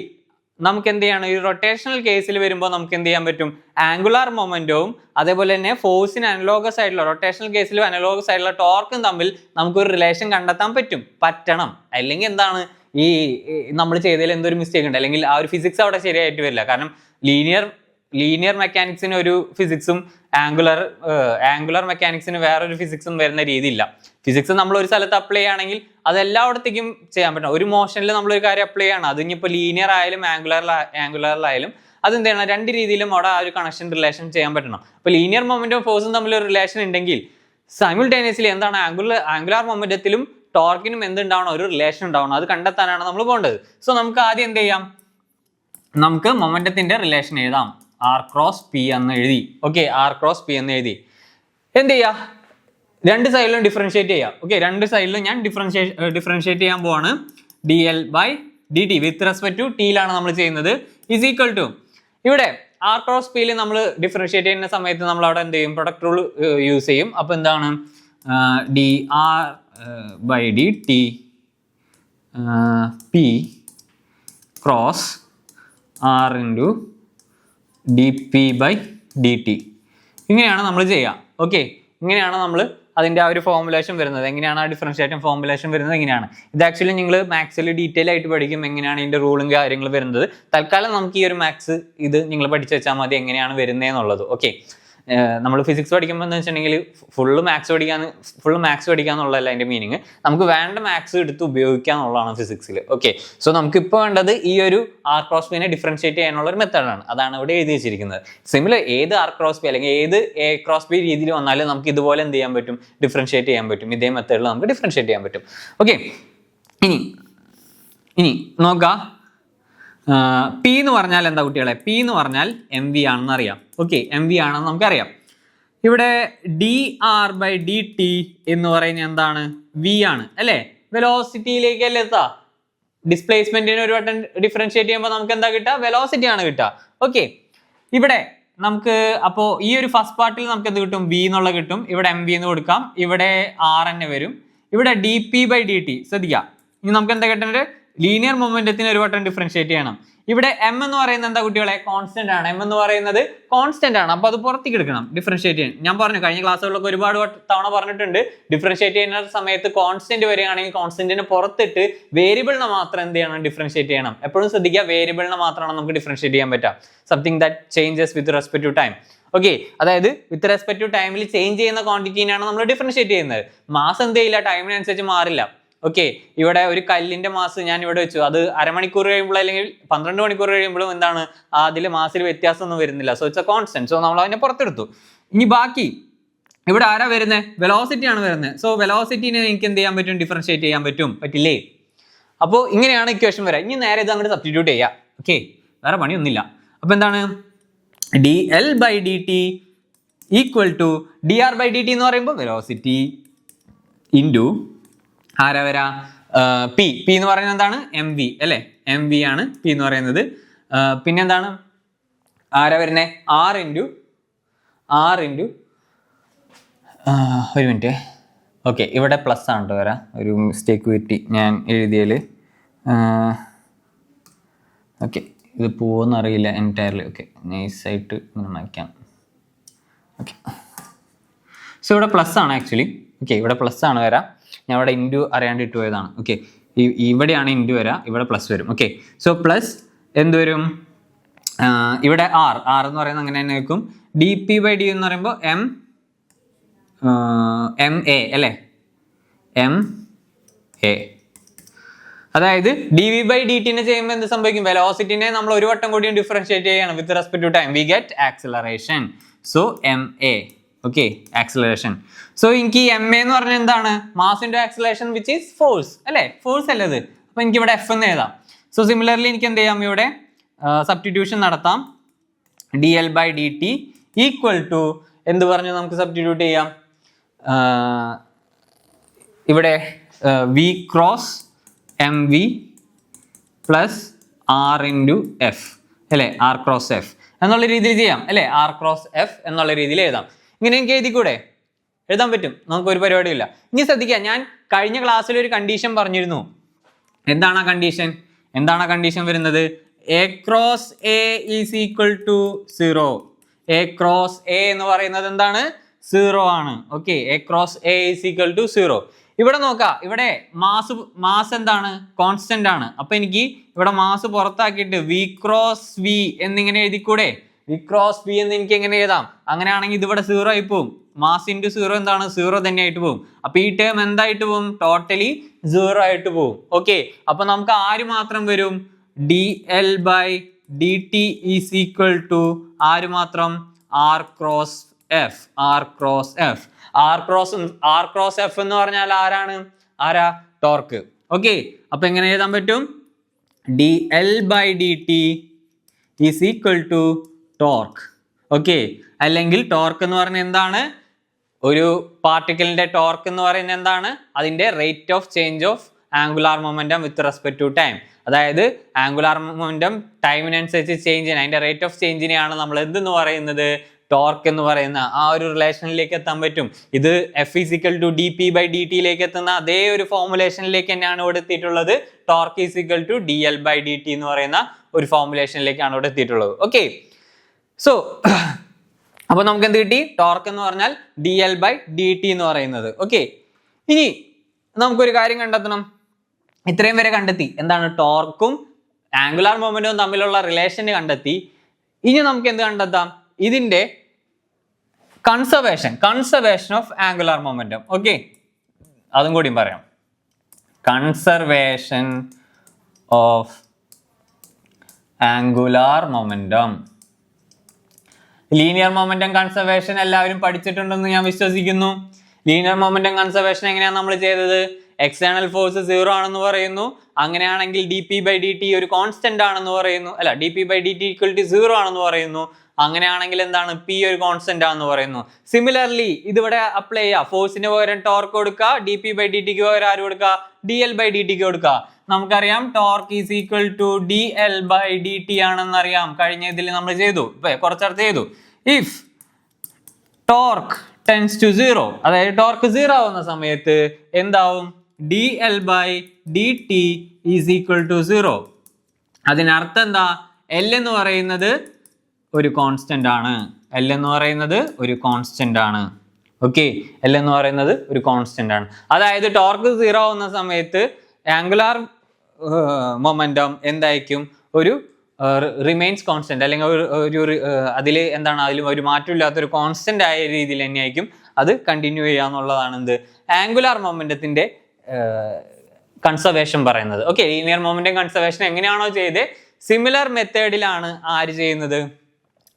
നമുക്ക് എന്ത് ചെയ്യണം? ഈ റൊട്ടേഷണൽ കേസിൽ വരുമ്പോൾ നമുക്ക് എന്ത് ചെയ്യാൻ പറ്റും? ആംഗുലാർ മൊമെന്റവും അതേപോലെ തന്നെ ഫോഴ്സിന് അനലോഗസ് ആയിട്ടുള്ള റൊട്ടേഷണൽ കേസിലും അനലോഗസ് ആയിട്ടുള്ള ടോർക്കും തമ്മിൽ നമുക്കൊരു റിലേഷൻ കണ്ടെത്താൻ പറ്റും. പറ്റണം. അല്ലെങ്കിൽ എന്താണ്? ഈ നമ്മൾ ചെയ്തതിൽ എന്തൊരു മിസ്റ്റേക്ക് ഉണ്ട്? അല്ലെങ്കിൽ ആ ഒരു ഫിസിക്സ് അവിടെ ശരിയായിട്ട് വരില്ല. കാരണം ലീനിയർ ലീനിയർ മെക്കാനിക്സിന് ഒരു ഫിസിക്സും ആംഗുലർ ആംഗുലർ മെക്കാനിക്സിന് വേറൊരു ഫിസിക്സും വരുന്ന രീതിയില്ല. ഫിസിക്സ് നമ്മൾ ഒരു സ്ഥലത്ത് അപ്ലൈ ചെയ്യുകയാണെങ്കിൽ അത് എല്ലായിടത്തേക്കും ചെയ്യാൻ പറ്റണം. ഒരു മോഷനിൽ നമ്മൾ ഒരു കാര്യം അപ്ലൈ ചെയ്യണം. അത് ഇനിയിപ്പോൾ ലീനിയർ ആയാലും ആംഗുലർ ആംഗുലറിലായാലും അതെന്ത് ചെയ്യണം? രണ്ട് രീതിയിലും അവിടെ ആ ഒരു കണക്ഷൻ റിലേഷൻ ചെയ്യാൻ പറ്റണം. അപ്പോൾ ലീനിയർ മൊമെന്റും ഫോഴ്സും തമ്മിൽ ഒരു റിലേഷൻ ഉണ്ടെങ്കിൽ സൈമിൾട്ടേനിയസ്ലി എന്താണ്? ആംഗുലർ ആംഗുലാർ മൊമെന്റത്തിലും ടോർക്കിനും എന്തുണ്ടാവണം ഒരു റിലേഷൻ ഉണ്ടാവണം. അത് കണ്ടെത്താനാണ് നമ്മൾ പോകേണ്ടത്. സോ നമുക്ക് ആദ്യം എന്ത് ചെയ്യാം? നമുക്ക് മൊമെന്റത്തിന്റെ റിലേഷൻ എഴുതാം. ആർ ക്രോസ് പി എന്ന് എഴുതി. ഓക്കെ ആർ ക്രോസ് പി എന്ന് എഴുതി. എന്ത് ചെയ്യാ? രണ്ട് സൈഡിലും ഡിഫറൻഷിയേറ്റ് ചെയ്യാം. ഓക്കെ രണ്ട് സൈഡിലും ഞാൻ ഡിഫറൻഷിയേഷൻ ഡിഫറൻഷിയേറ്റ് ചെയ്യാൻ പോവാണ്. D L by D T with respect to ടിയിലാണ് നമ്മൾ ചെയ്യുന്നത്. ഇസ് ഈക്വൽ ടു ഇവിടെ ആർ ക്രോസ് പിയിൽ നമ്മൾ ഡിഫറൻഷിയേറ്റ് ചെയ്യുന്ന സമയത്ത് നമ്മൾ അവിടെ എന്ത് ചെയ്യും? പ്രൊഡക്റ്റ് റൂൾ യൂസ് ചെയ്യും. അപ്പോൾ എന്താണ്? D R by D T P cross R into D P by D T ഇങ്ങനെയാണ് നമ്മൾ ചെയ്യുക. ഓക്കെ ഇങ്ങനെയാണ് നമ്മൾ അതിന്റെ ആ ഒരു ഫോമുലേഷൻ വരുന്നത്. എങ്ങനെയാണ് ആ ഡിഫറൻഷിയേഷൻ ഫോമുലേഷൻ വരുന്നത്? എങ്ങനെയാണ് ഇത് ആക്ച്വലി നിങ്ങൾ മാത്സിൽ ഡീറ്റെയിൽ ആയിട്ട് പഠിക്കും എങ്ങനെയാണ് ഇതിന്റെ റൂളും കാര്യങ്ങളും വരുന്നത്. തൽക്കാലം നമുക്ക് ഈ ഒരു മാത്സ് ഇത് നിങ്ങൾ പഠിച്ചു വെച്ചാൽ മതി എങ്ങനെയാണ് വരുന്നതെന്നുള്ളത്. ഓക്കെ നമ്മൾ ഫിസിക്സ് പഠിക്കുമ്പോൾ എന്ന് വെച്ചിട്ടുണ്ടെങ്കിൽ ഫുള്ള് മാത്സ് പഠിക്കാൻ ഫുള്ള് മാത്സ് പഠിക്കുക എന്നുള്ളതല്ല അതിന്റെ മീനിങ് നമുക്ക് വേണ്ട മാത്സ് എടുത്ത് ഉപയോഗിക്കുക എന്നുള്ളതാണ് ഫിസിക്സിൽ ഓക്കെ സോ നമുക്ക് ഇപ്പോൾ വേണ്ടത് ഈ ഒരു ആർ ക്രോസ് ബിനെ ഡിഫറൻഷിയേറ്റ് ചെയ്യാനുള്ള ഒരു മെത്തേഡാണ് അതാണ് ഇവിടെ എഴുതി വെച്ചിരിക്കുന്നത്. സിമിലർ ഏത് ആർ ക്രോസ് ബി അല്ലെങ്കിൽ ഏത് എ ക്രോസ് ബി രീതിയിൽ വന്നാലും നമുക്ക് ഇതുപോലെ എന്ത് ചെയ്യാൻ പറ്റും? ഡിഫറൻഷിയേറ്റ് ചെയ്യാൻ പറ്റും. ഇതേ മെത്തേഡിൽ നമുക്ക് ഡിഫറൻഷിയേറ്റ് ചെയ്യാൻ പറ്റും. ഓക്കെ ഇനി ഇനി നോക്കാം. പി എന്ന് പറഞ്ഞാൽ എന്താ കുട്ടികളെ? പി എന്ന് പറഞ്ഞാൽ എം വി ആണെന്ന് അറിയാം. ഓക്കെ എം വി ആണെന്ന് നമുക്കറിയാം. ഇവിടെ D R by D T എന്ന് പറയുന്നത് എന്താണ്? വി ആണ് അല്ലേ? വെലോസിറ്റിയിലേക്ക് അല്ലേ എത്താ? ഡിസ്പ്ലേസ്മെന്റിനെ ഒരു വട്ടം ഡിഫറൻഷിയേറ്റ് ചെയ്യുമ്പോൾ നമുക്ക് എന്താ കിട്ടുക? വെലോസിറ്റി ആണ് കിട്ടുക. ഓക്കെ ഇവിടെ നമുക്ക് അപ്പോൾ ഈ ഒരു ഫസ്റ്റ് പാർട്ടിൽ നമുക്ക് എന്ത് കിട്ടും? വി എന്നുള്ള കിട്ടും. ഇവിടെ എം വി എന്ന് കൊടുക്കാം. ഇവിടെ ആർ എന്നെ വരും. ഇവിടെ D P by D T ശ്രദ്ധിക്കുക ഇനി നമുക്ക് എന്താ കിട്ടേണ്ടത്? ലീനിയർ മൊമെന്റത്തിന് ഒരു വട്ടം ഡിഫറൻഷിയേറ്റ് ചെയ്യണം. ഇവിടെ എം എന്ന് പറയുന്നത് എന്താ കുട്ടികളെ? കോൺസ്റ്റന്റ് ആണ്. എം എന്ന് പറയുന്നത് കോൺസ്റ്റന്റ് ആണ്. അപ്പോൾ അത് പുറത്തേക്ക് എടുക്കണം. ഡിഫറൻഷിയേറ്റ് ചെയ്യണം ഞാൻ പറഞ്ഞു കഴിഞ്ഞ ക്ലാസ്സുകളിലൊക്കെ ഒരുപാട് തവണ പറഞ്ഞിട്ടുണ്ട്. ഡിഫറൻഷിയേറ്റ് ചെയ്യുന്ന സമയത്ത് കോൺസ്റ്റന്റ് വരികയാണെങ്കിൽ കോൺസ്റ്റന്റിന് പുറത്തിട്ട് വേരിയബിളിനെ മാത്രം എന്ത് ചെയ്യണം? ഡിഫറൻഷിയേറ്റ് ചെയ്യണം. എപ്പോഴും ശ്രദ്ധിക്കുക വേരിയബിളിനെ മാത്രമാണ് നമുക്ക് ഡിഫറൻഷിയേറ്റ് ചെയ്യാൻ പറ്റുക. Something that changes with respect to time okay അതായത് വിത്ത് റെസ്പെക്ട് ടു ടൈമിൽ ചേഞ്ച് ചെയ്യുന്ന ക്വാണ്ടിറ്റീനെയാണ് നമ്മൾ ഡിഫറൻഷിയേറ്റ് ചെയ്യുന്നത്. മാസം എന്ത് ചെയ്യില്ല? ടൈമിനനുസരിച്ച് മാറില്ല. ഓക്കെ ഇവിടെ ഒരു കല്ലിന്റെ മാസ് ഞാൻ ഇവിടെ വെച്ചു. അത് അരമണിക്കൂർ കഴിയുമ്പോൾ അല്ലെങ്കിൽ പന്ത്രണ്ട് മണിക്കൂർ കഴിയുമ്പോഴും എന്താണ് അതിൽ മാസിൽ വ്യത്യാസമൊന്നും വരുന്നില്ല. So it's a constant so നമ്മൾ അതിനെ പുറത്തെടുത്തു. ഇനി ബാക്കി ഇവിടെ ആരാ വരുന്നത് വെലോസിറ്റി ആണ് വരുന്നത് സോ വെലോസിറ്റിനെ എനിക്ക് എന്ത് ചെയ്യാൻ പറ്റും? ഡിഫറൻഷിയേറ്റ് ചെയ്യാൻ പറ്റും. പറ്റില്ലേ? അപ്പോൾ ഇങ്ങനെയാണ് ഇക്വേഷൻ വരാം. ഇനി നേരെ ഇത് അങ്ങോട്ട് സബ്സ്റ്റിറ്റ്യൂട്ട് ചെയ്യാം. ഓക്കെ വേറെ പണിയൊന്നുമില്ല. അപ്പോൾ എന്താണ്? D L by D T equal to D R by D T എന്ന് പറയുമ്പോൾ വെലോസിറ്റി ഇന്റു ആരാ വരാ? പി. പി എന്ന് പറയുന്നത് എന്താണ്? എം വി അല്ലേ? എം വി ആണ് പി എന്ന് പറയുന്നത്. പിന്നെ പിന്നെന്താണ്? ആരാ വരുന്നത് ആർ ഇന്റു ആർ ഇന്റു ഒരു മിനിറ്റ്. ഓക്കെ ഇവിടെ പ്ലസ് ആണ് കേട്ടോ വരാം. ഒരു മിസ്റ്റേക്ക് പറ്റി ഞാൻ എഴുതിയതിൽ ഓക്കെ ഇത് പോകുമെന്ന് അറിയില്ല എന്റയർലി ഓക്കെ നൈസായിട്ട് മായ്ക്കാം. ഓക്കെ. സോ ഇവിടെ പ്ലസ് ആണ് ആക്ച്വലി ഓക്കെ ഇവിടെ പ്ലസ് ആണ് വരാം. ഞാൻ ഇവിടെ ഇന്റു അറിയാണ്ട് ഇട്ട് പോയതാണ്. ഓക്കെ ഇവിടെയാണ് ഇന്റു വരാം ഇവിടെ പ്ലസ് വരും. ഓക്കെ സോ പ്ലസ് എന്ത് വരും? ഇവിടെ ആർ ആർ എന്ന് പറയുന്നത് അങ്ങനെ തന്നെ വെക്കും ഡി പി ബൈ ഡി എന്ന് പറയുമ്പോൾ എം എം എ അല്ലേ? എം എ അതായത് ഡി വി ബൈ ഡി ടിനെ ചെയ്യുമ്പോൾ എന്ത് സംഭവിക്കും? വെലോസിറ്റിനെ നമ്മൾ ഒരു വട്ടം കൂടിയും ഡിഫറൻഷിയേറ്റ് ചെയ്യണം with respect to time V get acceleration so M A okay acceleration so എനിക്ക് എം എ എന്ന് പറഞ്ഞാൽ എന്താണ്? Mass into acceleration which is force അല്ലേ? ഫോഴ്സ് അല്ലേ ഇത്? അപ്പോൾ എനിക്ക് ഇവിടെ എഫ് എന്ന് എഴുതാം. സോ സിമിലർലി എനിക്ക് എന്ത് ചെയ്യാം ഇവിടെ? സബ്സ്റ്റിറ്റ്യൂഷൻ നടത്താം. D L by D T equal to എന്ത് പറഞ്ഞു നമുക്ക് സബ്സ്റ്റിറ്റ്യൂട്ട് ചെയ്യാം? ഇവിടെ V cross M V plus R into F അല്ലേ? ആർ ക്രോസ് എഫ് എന്നുള്ള രീതിയിൽ ചെയ്യാം അല്ലേ? ആർ ക്രോസ് എഫ് എന്നുള്ള രീതിയിൽ എഴുതാം. ഇങ്ങനെ എനിക്ക് എഴുതിക്കൂടെ? എഴുതാൻ പറ്റും. നമുക്ക് ഒരു പരിപാടിയില്ല. ഇനി ശ്രദ്ധിക്കുക ഞാൻ കഴിഞ്ഞ ക്ലാസ്സിൽ ഒരു കണ്ടീഷൻ പറഞ്ഞിരുന്നു. എന്താണ് ആ കണ്ടീഷൻ എന്താണ് ആ കണ്ടീഷൻ വരുന്നത്? A cross A is equal to zero A cross A എന്ന് പറയുന്നത് എന്താണ്? സീറോ ആണ്. Okay A cross A is equal to zero ഇവിടെ നോക്കാം ഇവിടെ മാസ് മാസ് എന്താണ്? കോൺസ്റ്റന്റ് ആണ്. അപ്പൊ എനിക്ക് ഇവിടെ മാസ് പുറത്താക്കിയിട്ട് വി ക്രോസ് വി എന്നിങ്ങനെ എഴുതിക്കൂടെ? വി ക്രോസ് പി എന്ന് എനിക്ക് എങ്ങനെ എഴുതാം? അങ്ങനെയാണെങ്കിൽ ഇതിവിടെ സീറോ ആയി പോകും മാസ് ഇന്റു സീറോ എന്താണ്? സീറോ തന്നെ ആയിട്ട് പോകും അപ്പൊ ഈ ടേം എന്തായിട്ട് പോകും ടോട്ടലി സീറോ ആയിട്ട് പോകും ഓക്കെ അപ്പൊ നമുക്ക് ആര് മാത്രം വരും? D L by D T is equal to ആര് മാത്രം? R cross F R cross F R cross R cross F എന്ന് പറഞ്ഞാൽ ആരാണ്? ആരാ? ടോർക്ക് ഓക്കെ അപ്പൊ എങ്ങനെ എഴുതാൻ പറ്റും? D L by D T is equal to torque okay അല്ലെങ്കിൽ ടോർക്ക് എന്ന് പറഞ്ഞാൽ എന്താണ്? ഒരു പാർട്ടിക്കിളിന്റെ ടോർക്ക് എന്ന് പറയുന്നത് എന്താണ്? അതിന്റെ rate of change of angular momentum with respect to time അതായത് ആംഗുലാർ മൊമെന്റം ടൈമിനനുസരിച്ച് ചേഞ്ച് ചെയ്യുന്ന അതിന്റെ റേറ്റ് ഓഫ് ചേഞ്ചിനെയാണ് നമ്മൾ എന്തെന്ന് പറയുന്നത്? ടോർക്ക് എന്ന് പറയുന്ന. ആ ഒരു റിലേഷനിലേക്ക് എത്താൻ പറ്റും. ഇത് F is equal to D P by D ടിയിലേക്ക് എത്തുന്ന അതേ ഒരു ഫോർമുലേഷനിലേക്ക് തന്നെയാണ് ഇവിടെ എത്തിയിട്ടുള്ളത്. Torque is equal to D L by D T എന്ന് പറയുന്ന ഒരു ഫോർമുലേഷനിലേക്കാണ് ഇവിടെ എത്തിയിട്ടുള്ളത്. ഓക്കെ സോ അപ്പൊ നമുക്ക് എന്ത് കിട്ടി? ടോർക്ക് എന്ന് പറഞ്ഞാൽ D L by D T എന്ന് പറയുന്നത്. ഓക്കെ ഇനി നമുക്കൊരു കാര്യം കണ്ടെത്തണം. ഇത്രയും വരെ കണ്ടെത്തി. എന്താണ് ടോർക്കും ആംഗുലാർ മൊമെന്റും തമ്മിലുള്ള റിലേഷൻ കണ്ടെത്തി. ഇനി നമുക്ക് എന്ത് കണ്ടെത്താം? ഇതിന്റെ conservation conservation of angular momentum okay അതും കൂടിയും പറയാം. Conservation of angular momentum linear momentum conservation എല്ലാവരും പഠിച്ചിട്ടുണ്ടെന്ന് ഞാൻ വിശ്വസിക്കുന്നു. ലീനിയർ മൊമെന്റം കൺസർവേഷൻ എങ്ങനെയാണ് നമ്മൾ ചെയ്തത്? എക്സ്റ്റേണൽ ഫോഴ്സ് സീറോ ആണെന്ന് പറയുന്നു. അങ്ങനെയാണെങ്കിൽ D P by D T ഒരു കോൺസ്റ്റന്റ് ആണെന്ന് പറയുന്നു. അല്ല D P by D T equal to zero ആണെന്ന് പറയുന്നു. അങ്ങനെയാണെങ്കിൽ എന്താണ്? പി ഒരു കോൺസ്റ്റന്റ് ആണെന്ന് പറയുന്നു. സിമിലർലി ഇതിവിടെ അപ്ലൈ ചെയ്യുക ഫോഴ്സിന് പകരം ടോർക്ക് കൊടുക്കുക ഡി പി ബൈ ഡി ടിക്ക് പകരം ആര് കൊടുക്കുക? ഡി എൽ ബൈ ഡി ടിക്ക് കൊടുക്കുക. നമുക്കറിയാം torque is equal to D L by D T ആണെന്നറിയാം. കഴിഞ്ഞ ഇതിൽ നമ്മൾ ചെയ്തു. ഇപ്പൊ കുറച്ചടുത്ത് ചെയ്തു. If torque tends to zero അതായത് ടോർക്ക് സീറോ ആവുന്ന സമയത്ത് എന്താവും? D L by D T is equal to zero അതിനർത്ഥം എന്താ? എൽ എന്ന് പറയുന്നത് ഒരു കോൺസ്റ്റന്റ് ആണ്. എൽ എന്ന് പറയുന്നത് ഒരു കോൺസ്റ്റന്റ് ആണ്. ഓക്കെ എൽ എന്ന് പറയുന്നത് ഒരു കോൺസ്റ്റന്റ് ആണ്. അതായത് ടോർക്ക് സീറോ ആവുന്ന സമയത്ത് ആംഗുലാർ മൊമെന്റം എന്തായിരിക്കും? ഒരു റിമെയിൻസ് കോൺസ്റ്റന്റ് അല്ലെങ്കിൽ ഒരു ഒരു അതിൽ എന്താണ് അതിലും ഒരു മാറ്റമില്ലാത്ത ഒരു കോൺസ്റ്റന്റ് ആയ രീതിയിൽ തന്നെയായിരിക്കും അത് കണ്ടിന്യൂ ചെയ്യുക എന്നുള്ളതാണ് എന്ത്? ആംഗുലാർ മൊമെന്റത്തിന്റെ കൺസർവേഷൻ പറയുന്നത്. ഓക്കെ ലീനിയർ മൊമെന്റം കൺസർവേഷൻ എങ്ങനെയാണോ ചെയ്ത്? സിമിലർ മെത്തേഡിലാണ് ആര് ചെയ്യുന്നത്?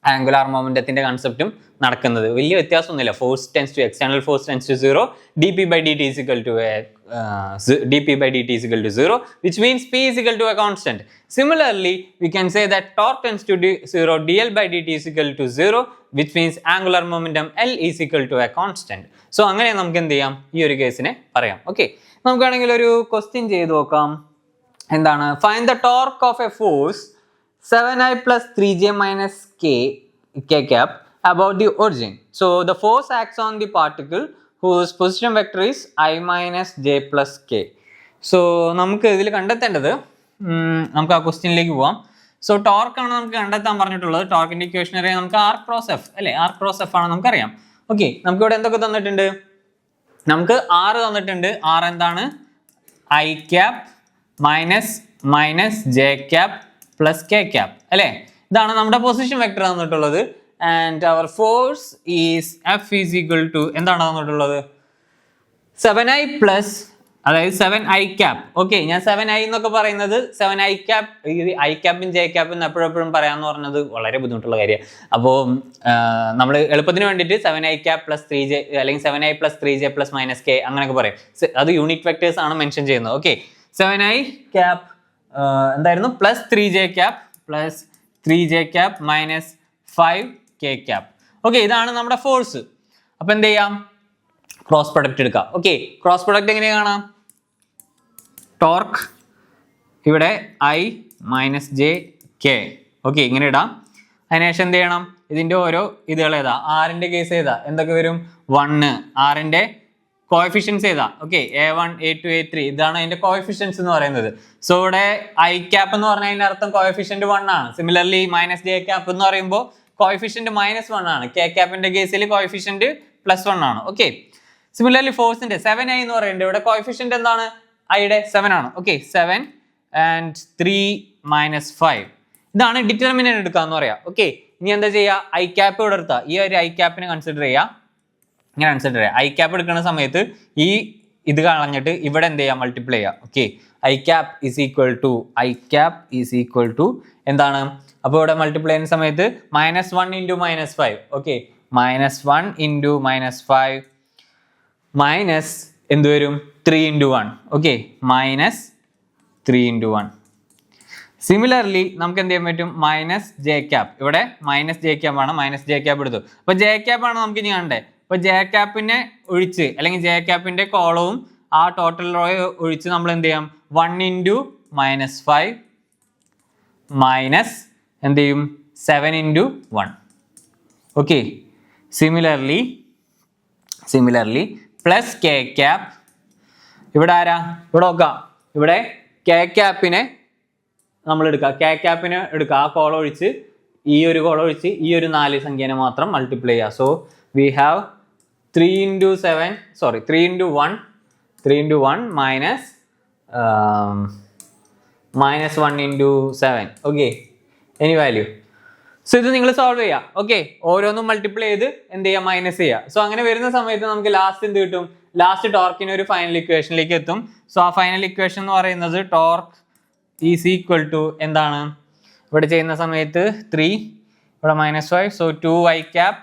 ആംഗുലാർ മൊമെന്റത്തിന്റെ കൺസെപ്റ്റും നടക്കുന്നത്. വലിയ വ്യത്യാസമൊന്നുമില്ല. Force tends to external force tends to zero D P by D T equal to D P by D T equal to zero which means P is equal to a constant similarly we can say that torque tends to D zero D L by D T equal to zero which means angular momentum L is equal to a constant so അങ്ങനെ നമുക്ക് എന്ത് ചെയ്യാം? ഈ ഒരു കേസിനെ പറയാം. Okay നമുക്കാണെങ്കിൽ ഒരു ക്വസ്റ്റ്യൻ ചെയ്ത് നോക്കാം. എന്താണ്? Find the torque of a force seven I plus three J k, K K about the origin. So the force acts on the particle whose position vector is i minus j plus k. So നമുക്ക് ഇതിൽ കണ്ടെത്തേണ്ടത് നമുക്ക് ആ ക്വസ്റ്റ്യനിലേക്ക് പോവാം. So torque ആണ് നമുക്ക് കണ്ടെത്താൻ പറഞ്ഞിട്ടുള്ളത്. ടോർക്കിന്റെ ഇക്വേഷൻ അറിയാം. നമുക്ക് ആർ ക്രോസ് എഫ് അല്ലെ? ആർ ക്രോസ് എഫ് ആണ് നമുക്കറിയാം. ഓക്കെ നമുക്ക് ഇവിടെ എന്തൊക്കെ തന്നിട്ടുണ്ട്? നമുക്ക് ആറ് തന്നിട്ടുണ്ട്. ആർ എന്താണ്? I cap minus minus J cap plus K cap അല്ലേ? ഇതാണ് നമ്മുടെ പൊസിഷൻ വെക്ടർ തന്നിട്ടുള്ളത്. And our force is F is equal to എന്താണ് തന്നിട്ടുള്ളത്? സെവൻ ഐ പ്ലസ് അതായത് സെവൻ ഐ ക്യാപ് ഓക്കെ ഞാൻ സെവൻ ഐ എന്നൊക്കെ പറയുന്നത് സെവൻ ഐ ക്യാപ് ഈ ഐ ക്യാപ്പും ജെ ക്യാപ്പും എപ്പോഴെപ്പോഴും പറയാമെന്ന് പറഞ്ഞത് വളരെ ബുദ്ധിമുട്ടുള്ള കാര്യമാണ്. അപ്പോൾ നമ്മൾ എളുപ്പത്തിന് വേണ്ടിയിട്ട് seven I cap plus three J അല്ലെങ്കിൽ seven I plus three J plus minus K അങ്ങനെയൊക്കെ പറയും. അത് യൂണിറ്റ് വെക്ടേഴ്സ് ആണ് മെൻഷൻ ചെയ്യുന്നത്. ഓക്കെ സെവൻ ഐ ക്യാപ് എന്തായിരുന്നു? Plus three J cap plus three J cap minus five K cap okay ഇതാണ് നമ്മുടെ force അപ്പോൾ എന്ത് ചെയ്യാം? ക്രോസ് പ്രൊഡക്റ്റ് എടുക്കാം. ഓക്കെ ക്രോസ് പ്രൊഡക്റ്റ് എങ്ങനെ കാണാം? ടോർക്ക് ഇവിടെ I minus J K okay ഇങ്ങനെ ഇടാം. അതിനുശേഷം എന്ത് ചെയ്യണം? ഇതിന്റെ ഓരോ ഇതുകൾ ഏതാ ആറിന്റെ കേസ് ഏതാ? എന്തൊക്കെ വരും? വണ്ണ് ആറിന്റെ കോഎഫിഷ്യൻസ് ഏതാ? Okay A one A two A three ഇതാണ് അതിന്റെ കോഫിഷ്യൻസ് എന്ന് പറയുന്നത്. സോ ഇവിടെ ഐ ക്യാപ്പ് എന്ന് പറഞ്ഞാൽ അതിന്റെ അർത്ഥം കോഎഫിഷ്യന്റ് വൺ ആണ്. സിമിലർലി മൈനസ് ജെ ക്യാപ്പ് എന്ന് പറയുമ്പോൾ കോഎഫിഷ്യന്റ് മൈനസ് വൺ ആണ്. കെ ക്യാപ്പിന്റെ കേസിൽ കോഎഫിഷ്യന്റ് പ്ലസ് വൺ ആണ്. ഓക്കെ സിമിലർലി ഫോഴ്സിന്റെ സെവൻ ഐ എന്ന് പറയുന്നത് ഇവിടെ കോഎഫിഷ്യന്റ് എന്താണ്? ഐയുടെ സെവൻ ആണ്. Okay seven and three minus five ഇതാണ് ഡിറ്റർമിനന്റ് എടുക്കുക എന്ന് പറയാം. ഓക്കെ ഇനി എന്താ ചെയ്യുക ഐ ക്യാപ്പ് ഇവിടെ എടുത്താൽ ഈ ഒരു ഐ ക്യാപ്പിനെ കൺസിഡർ ചെയ്യുക ഇങ്ങനെ ആൻസർ ചെയ്യാം ഐ ക്യാപ്പ് എടുക്കുന്ന സമയത്ത് ഈ ഇത് കളഞ്ഞിട്ട് ഇവിടെ എന്ത് ചെയ്യാം? മൾട്ടിപ്ലൈ ചെയ്യാം. Okay I cap is equal to I cap is equal to എന്താണ്? അപ്പോൾ ഇവിടെ മൾട്ടിപ്ലൈ ചെയ്യുന്ന സമയത്ത് minus one into minus five okay minus one into minus five minus എന്ത് വരും? Three into one okay minus three into one similarly നമുക്ക് എന്ത് ചെയ്യാൻ പറ്റും? മൈനസ് ജെ ക്യാപ് ഇവിടെ മൈനസ് ജെ ക്യാപ്പ് ആണ്. മൈനസ് ജെ ക്യാപ്പ് എടുത്തു. അപ്പോൾ ജെ ക്യാപ്പ് ആണ് നമുക്ക് ഇനി കാണണ്ടേ? അപ്പൊ ജെ ക്യാപ്പിനെ ഒഴിച്ച് അല്ലെങ്കിൽ ജെ ക്യാപ്പിന്റെ കോളവും ആ ടോട്ടൽ റോയെ ഒഴിച്ച് നമ്മൾ എന്ത് ചെയ്യാം? One into minus five minus എന്ത് ചെയ്യും? Seven into one okay similarly similarly plus K cap ഇവിടെ ആരാ? ഇവിടെ നോക്കാം. ഇവിടെ കെ ക്യാപ്പിനെ നമ്മൾ എടുക്കുക കെ ക്യാപ്പിനെ എടുക്കുക ആ കോളം ഒഴിച്ച് ഈ ഒരു കോളം ഒഴിച്ച് ഈ ഒരു നാല് സംഖ്യേനെ മാത്രം മൾട്ടിപ്ലൈ ചെയ്യുക so we have three into seven sorry three into one three into one minus minus one into seven okay any value so ഇത് നിങ്ങൾ സോൾവ് ചെയ്യുക ഓക്കെ ഓരോന്നും മൾട്ടിപ്ലൈ ചെയ്ത് എന്ത് ചെയ്യുക മൈനസ് ചെയ്യുക സോ അങ്ങനെ വരുന്ന സമയത്ത് നമുക്ക് ലാസ്റ്റ് എന്ത് കിട്ടും? ലാസ്റ്റ് ടോർക്കിന് ഒരു ഫൈനൽ ഇക്വേഷനിലേക്ക് എത്തും. സോ ആ ഫൈനൽ ഇക്വേഷൻ എന്ന് പറയുന്നത് ടോർക്ക് ഈസ് ഈക്വൽ ടു എന്താണ്? ഇവിടെ ചെയ്യുന്ന സമയത്ത് ത്രീ ഇവിടെ minus five so two Y cap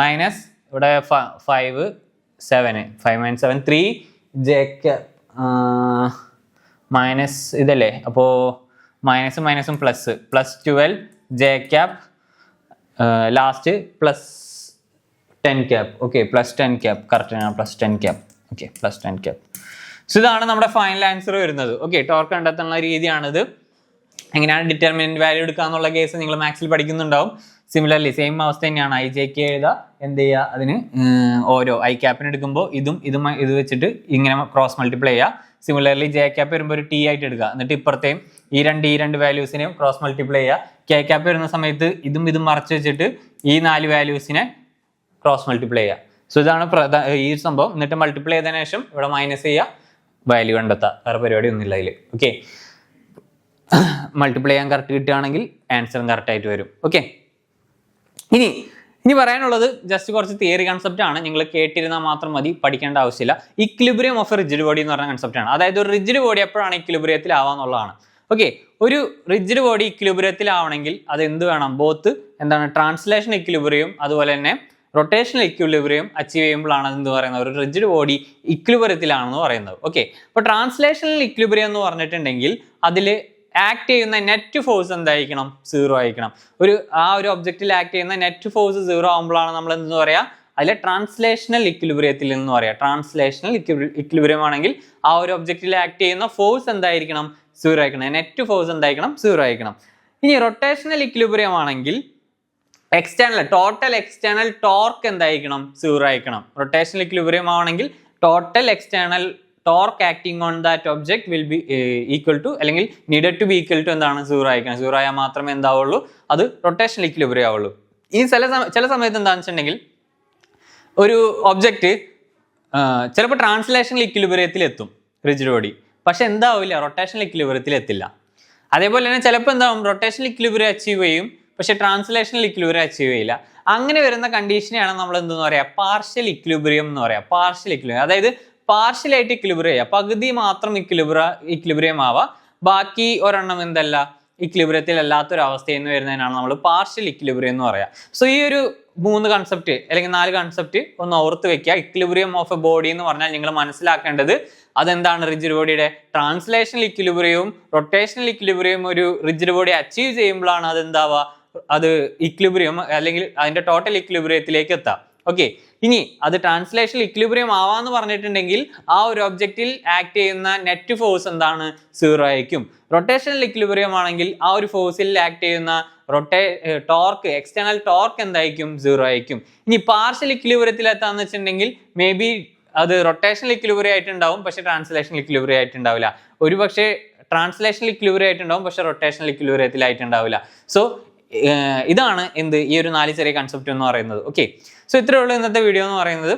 minus ഇവിടെ five seven five minus seven three J cap minus ഇതല്ലേ? അപ്പോൾ മൈനസും മൈനസും plus plus twelve J cap last plus ten cap okay plus ten cap correct ആണ്. Plus ten cap okay plus ten cap so ഇതാണ് നമ്മുടെ final answer വരുന്നത്. Okay torque കണ്ടെത്തുന്ന രീതിയാണിത്. എങ്ങനെയാണ് ഡിറ്റർമിനന്റ് വാല്യൂ എടുക്കുക എന്നുള്ള കേസ് നിങ്ങൾ മാത്സിൽ പഠിക്കുന്നുണ്ടാവും. സിമിലർലി സെയിം അവസ്ഥ തന്നെയാണ് ഐ ജെ കെ എഴുതുക എന്ത് ചെയ്യുക അതിന് ഓരോ ഐ ക്യാപ്പിന് എടുക്കുമ്പോൾ ഇതും ഇതും ഇത് വെച്ചിട്ട് ഇങ്ങനെ ക്രോസ് മൾട്ടിപ്ലൈ ചെയ്യുക സിമിലർലി ജെ ക്യാപ്പ് വരുമ്പോൾ ഒരു ടി ആയിട്ട് എടുക്കുക എന്നിട്ട് ഇപ്പുറത്തെയും ഈ രണ്ട് ഈ രണ്ട് വാല്യൂസിനെയും ക്രോസ് മൾട്ടിപ്ലൈ ചെയ്യുക കെ ക്യാപ്പ് വരുന്ന സമയത്ത് ഇതും ഇതും മറച്ച് വെച്ചിട്ട് ഈ നാല് വാല്യൂസിനെ ക്രോസ് മൾട്ടിപ്ലൈ ചെയ്യുക സോ ഇതാണ് പ്രധാന ഈ സംഭവം. എന്നിട്ട് മൾട്ടിപ്ലൈ ചെയ്തതിനു ശേഷം ഇവിടെ മൈനസ് ചെയ്യുക വാല്യൂ കണ്ടെത്തുക വേറെ പരിപാടി ഒന്നുമില്ല അതിൽ ഓക്കെ മൾട്ടിപ്ലൈ ചെയ്യാൻ കറക്റ്റ് കിട്ടുകയാണെങ്കിൽ ആൻസറും കറക്റ്റായിട്ട് വരും. ഓക്കെ ഇനി ഇനി പറയാനുള്ളത് ജസ്റ്റ് കുറച്ച് തിയറി കൺസെപ്റ്റ് ആണ്. നിങ്ങൾ കേട്ടിരുന്നാൽ മാത്രം മതി പഠിക്കേണ്ട ആവശ്യമില്ല. ഇക്ലിബ്രിയം ഓഫ് റിജിഡ് ബോഡി എന്ന് പറഞ്ഞ കൺസെപ്റ്റ് ആണ്. അതായത് ഒരു റിജിഡ് ബോഡി എപ്പോഴാണ് ഇക്ലിബ്രിയത്തിൽ ആവാന്നുള്ളതാണ് ഓക്കെ ഒരു റിജിഡ് ബോഡി ഇക്ലിബ്രിയത്തിലാവണമെങ്കിൽ അത് എന്ത് വേണം? ബോത്ത് എന്താണ്? ട്രാൻസ്ലേഷൻ ഇക്ലിബ്രിയം അതുപോലെ തന്നെ റൊട്ടേഷണൽ ഇക്വിലിബ്രിയം അച്ചീവ് ചെയ്യുമ്പോഴാണ് അതെന്ന് പറയുന്നത്? ഒരു റിജിഡ് ബോഡി ഇക്ലിബ്രിയത്തിലാണെന്ന് പറയുന്നത്. ഓക്കെ അപ്പോൾ ട്രാൻസ്ലേഷണൽ ഇക്ലിബ്രിയം എന്ന് പറഞ്ഞിട്ടുണ്ടെങ്കിൽ അതിൽ ആക്ട് ചെയ്യുന്ന നെറ്റ് ഫോഴ്സ് എന്തായിരിക്കണം? സീറോ ആയിരിക്കണം. ഒരു ആ ഒരു ഒബ്ജക്റ്റിൽ ആക്ട് ചെയ്യുന്ന നെറ്റ് ഫോഴ്സ് സീറോ ആകുമ്പോഴാണ് നമ്മൾ എന്ത് പറയുക അതിലെ ട്രാൻസ്ലേഷണൽ ഇക്വിലിബ്രിയത്തിൽ എന്ന് പറയാം. ട്രാൻസ്ലേഷണൽ ഇക്വിലിബ്രിയം ആണെങ്കിൽ ആ ഒരു ഒബ്ജക്റ്റിൽ ആക്ട് ചെയ്യുന്ന ഫോഴ്സ് എന്തായിരിക്കണം? സീറോ ആയിരിക്കണം. നെറ്റ് ഫോഴ്സ് എന്തായിരിക്കണം? സീറോ ആയിരിക്കണം. ഇനി റൊട്ടേഷണൽ ഇക്വിലിബ്രിയം ആണെങ്കിൽ എക്സ്റ്റേണൽ ടോട്ടൽ എക്സ്റ്റേണൽ ടോർക്ക് എന്തായിരിക്കണം? സീറോ ആയിരിക്കണം. റൊട്ടേഷണൽ ഇക്വിലിബ്രിയം ആണെങ്കിൽ total external torque acting on that object will be equal to അല്ലെങ്കിൽ needed to be equal to എന്താണ് സീറോ ആയിരിക്കണം. സീറോ ആയാൽ മാത്രമേ എന്താവുള്ളൂ. അത് റൊട്ടേഷണൽ ഇക്വിലിബ്രിയം ആവുള്ളൂ ഈ ചില ചില സമയത്ത് എന്താണെന്ന് വെച്ചിട്ടുണ്ടെങ്കിൽ ഒരു ഒബ്ജക്റ്റ് ചിലപ്പോൾ ട്രാൻസ്ലേഷണൽ ഇക്വിലിബ്രിയത്തിൽ എത്തും റിജിഡ് ബോഡി പക്ഷെ എന്താവില്ല റൊട്ടേഷണൽ ഇക്വിലിബ്രിയത്തിൽ എത്തില്ല. അതേപോലെ തന്നെ ചിലപ്പോൾ എന്താവും റൊട്ടേഷണൽ ഇക്വിലിബ്രിയം അച്ചീവ് ചെയ്യും പക്ഷെ ട്രാൻസ്ലേഷണൽ ഇക്വിലിബ്രിയം അച്ചീവ് ചെയ്യില്ല. അങ്ങനെ വരുന്ന കണ്ടീഷനെയാണ് നമ്മൾ എന്തെന്ന് പറയുക പാർഷ്യൽ ഇക്വിലിബ്രിയം എന്ന് പറയാം. പാർഷ്യൽ ഇക്വിലിബ്രിയം അതായത് ഇക്വിലിബ്രിയം ചെയ്യുക. പകുതി മാത്രം ഇക്ലിബ്ര ഇക്ലിബ്രിയം ആവാ ബാക്കി ഒരെണ്ണം എന്തല്ല? ഇക്ലിബ്രിയത്തിൽ അല്ലാത്തൊരു അവസ്ഥയിൽ നിന്ന് വരുന്നതിനാണ് നമ്മൾ പാർഷ്യൽ ഇക്ലിബ്രിയം എന്ന് പറയാം. സോ ഈ ഒരു മൂന്ന് കൺസെപ്റ്റ് അല്ലെങ്കിൽ നാല് കൺസെപ്റ്റ് ഒന്ന് ഓർത്ത് വെക്കുക. ഇക്ലിബ്രിയം ഓഫ് എ ബോഡി എന്ന് പറഞ്ഞാൽ നിങ്ങൾ മനസ്സിലാക്കേണ്ടത് അതെന്താണ് റിജിഡ് ബോഡിയുടെ ട്രാൻസ്ലേഷണൽ ഇക്ലിബ്രിയവും റൊട്ടേഷണൽ ഇക്ലിബ്രിയവും ഒരു റിജിഡ് ബോഡി അച്ചീവ് ചെയ്യുമ്പോഴാണ് അതെന്താവുക അത് ഇക്ലിബ്രിയം അല്ലെങ്കിൽ അതിന്റെ ടോട്ടൽ ഇക്ലിബ്രിയത്തിലേക്ക് എത്താം. ഓക്കെ ഇനി അത് ട്രാൻസ്ലേഷൻ ഇക്ലിബ്രിയം ആവാന്ന് പറഞ്ഞിട്ടുണ്ടെങ്കിൽ ആ ഒരു ഒബ്ജക്റ്റിൽ ആക്ട് ചെയ്യുന്ന നെറ്റ് ഫോഴ്സ് എന്താണ്? സീറോ ആയിരിക്കും. റൊട്ടേഷണൽ ഇക്ലിബ്രിയം ആണെങ്കിൽ ആ ഒരു ഫോഴ്സിൽ ആക്ട് ചെയ്യുന്ന റൊട്ടേ ടോർക്ക് എക്സ്റ്റേണൽ ടോർക്ക് എന്തായിരിക്കും? സീറോ ആയിരിക്കും. ഇനി പാർഷ്യൽ ഇക്ലിബ്രിയത്തിൽ എത്താന്ന് വെച്ചിട്ടുണ്ടെങ്കിൽ മേ ബി അത് റൊട്ടേഷണൽ ഇക്വിലിബ്രിയം ആയിട്ടുണ്ടാവും പക്ഷെ ട്രാൻസ്ലേഷൻ ഇക്വിലിബ്രിയം ആയിട്ടുണ്ടാവില്ല. ഒരു പക്ഷേ ട്രാൻസ്ലേഷണൽ ഇക്വിലിബ്രിയം ആയിട്ടുണ്ടാവും പക്ഷെ റൊട്ടേഷണൽ ഇക്ലിബ്രിയത്തിലായിട്ടുണ്ടാവില്ല സോ ഇതാണ് എന്ത് ഈ ഒരു നാല് ചെറിയ കൺസെപ്റ്റ് എന്ന് പറയുന്നത്. ഓക്കെ സോ ഇത്രയേ ഉള്ളൂ ഇന്നത്തെ വീഡിയോ എന്ന് പറയുന്നത്.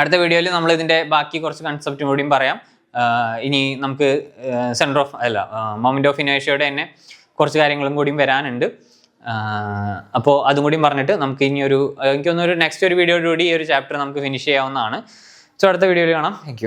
അടുത്ത വീഡിയോയിൽ നമ്മൾ ഇതിന്റെ ബാക്കി കുറച്ച് കൺസെപ്റ്റും കൂടിയും പറയാം. ഇനി നമുക്ക് സെന്റർ ഓഫ് അല്ല മൊമെന്റ് ഓഫ് ഇനേഷ്യയുടെ തന്നെ കുറച്ച് കാര്യങ്ങളും കൂടിയും വരാനുണ്ട്. അപ്പോൾ അതും കൂടിയും പറഞ്ഞിട്ട് നമുക്ക് ഇനി ഒരു എനിക്കൊന്നൊരു നെക്സ്റ്റ് ഒരു വീഡിയോയോടുകൂടി ഈ ഒരു ചാപ്റ്റർ നമുക്ക് ഫിനിഷ് ചെയ്യാവുന്നതാണ്. സോ അടുത്ത വീഡിയോയിൽ കാണാം. താങ്ക്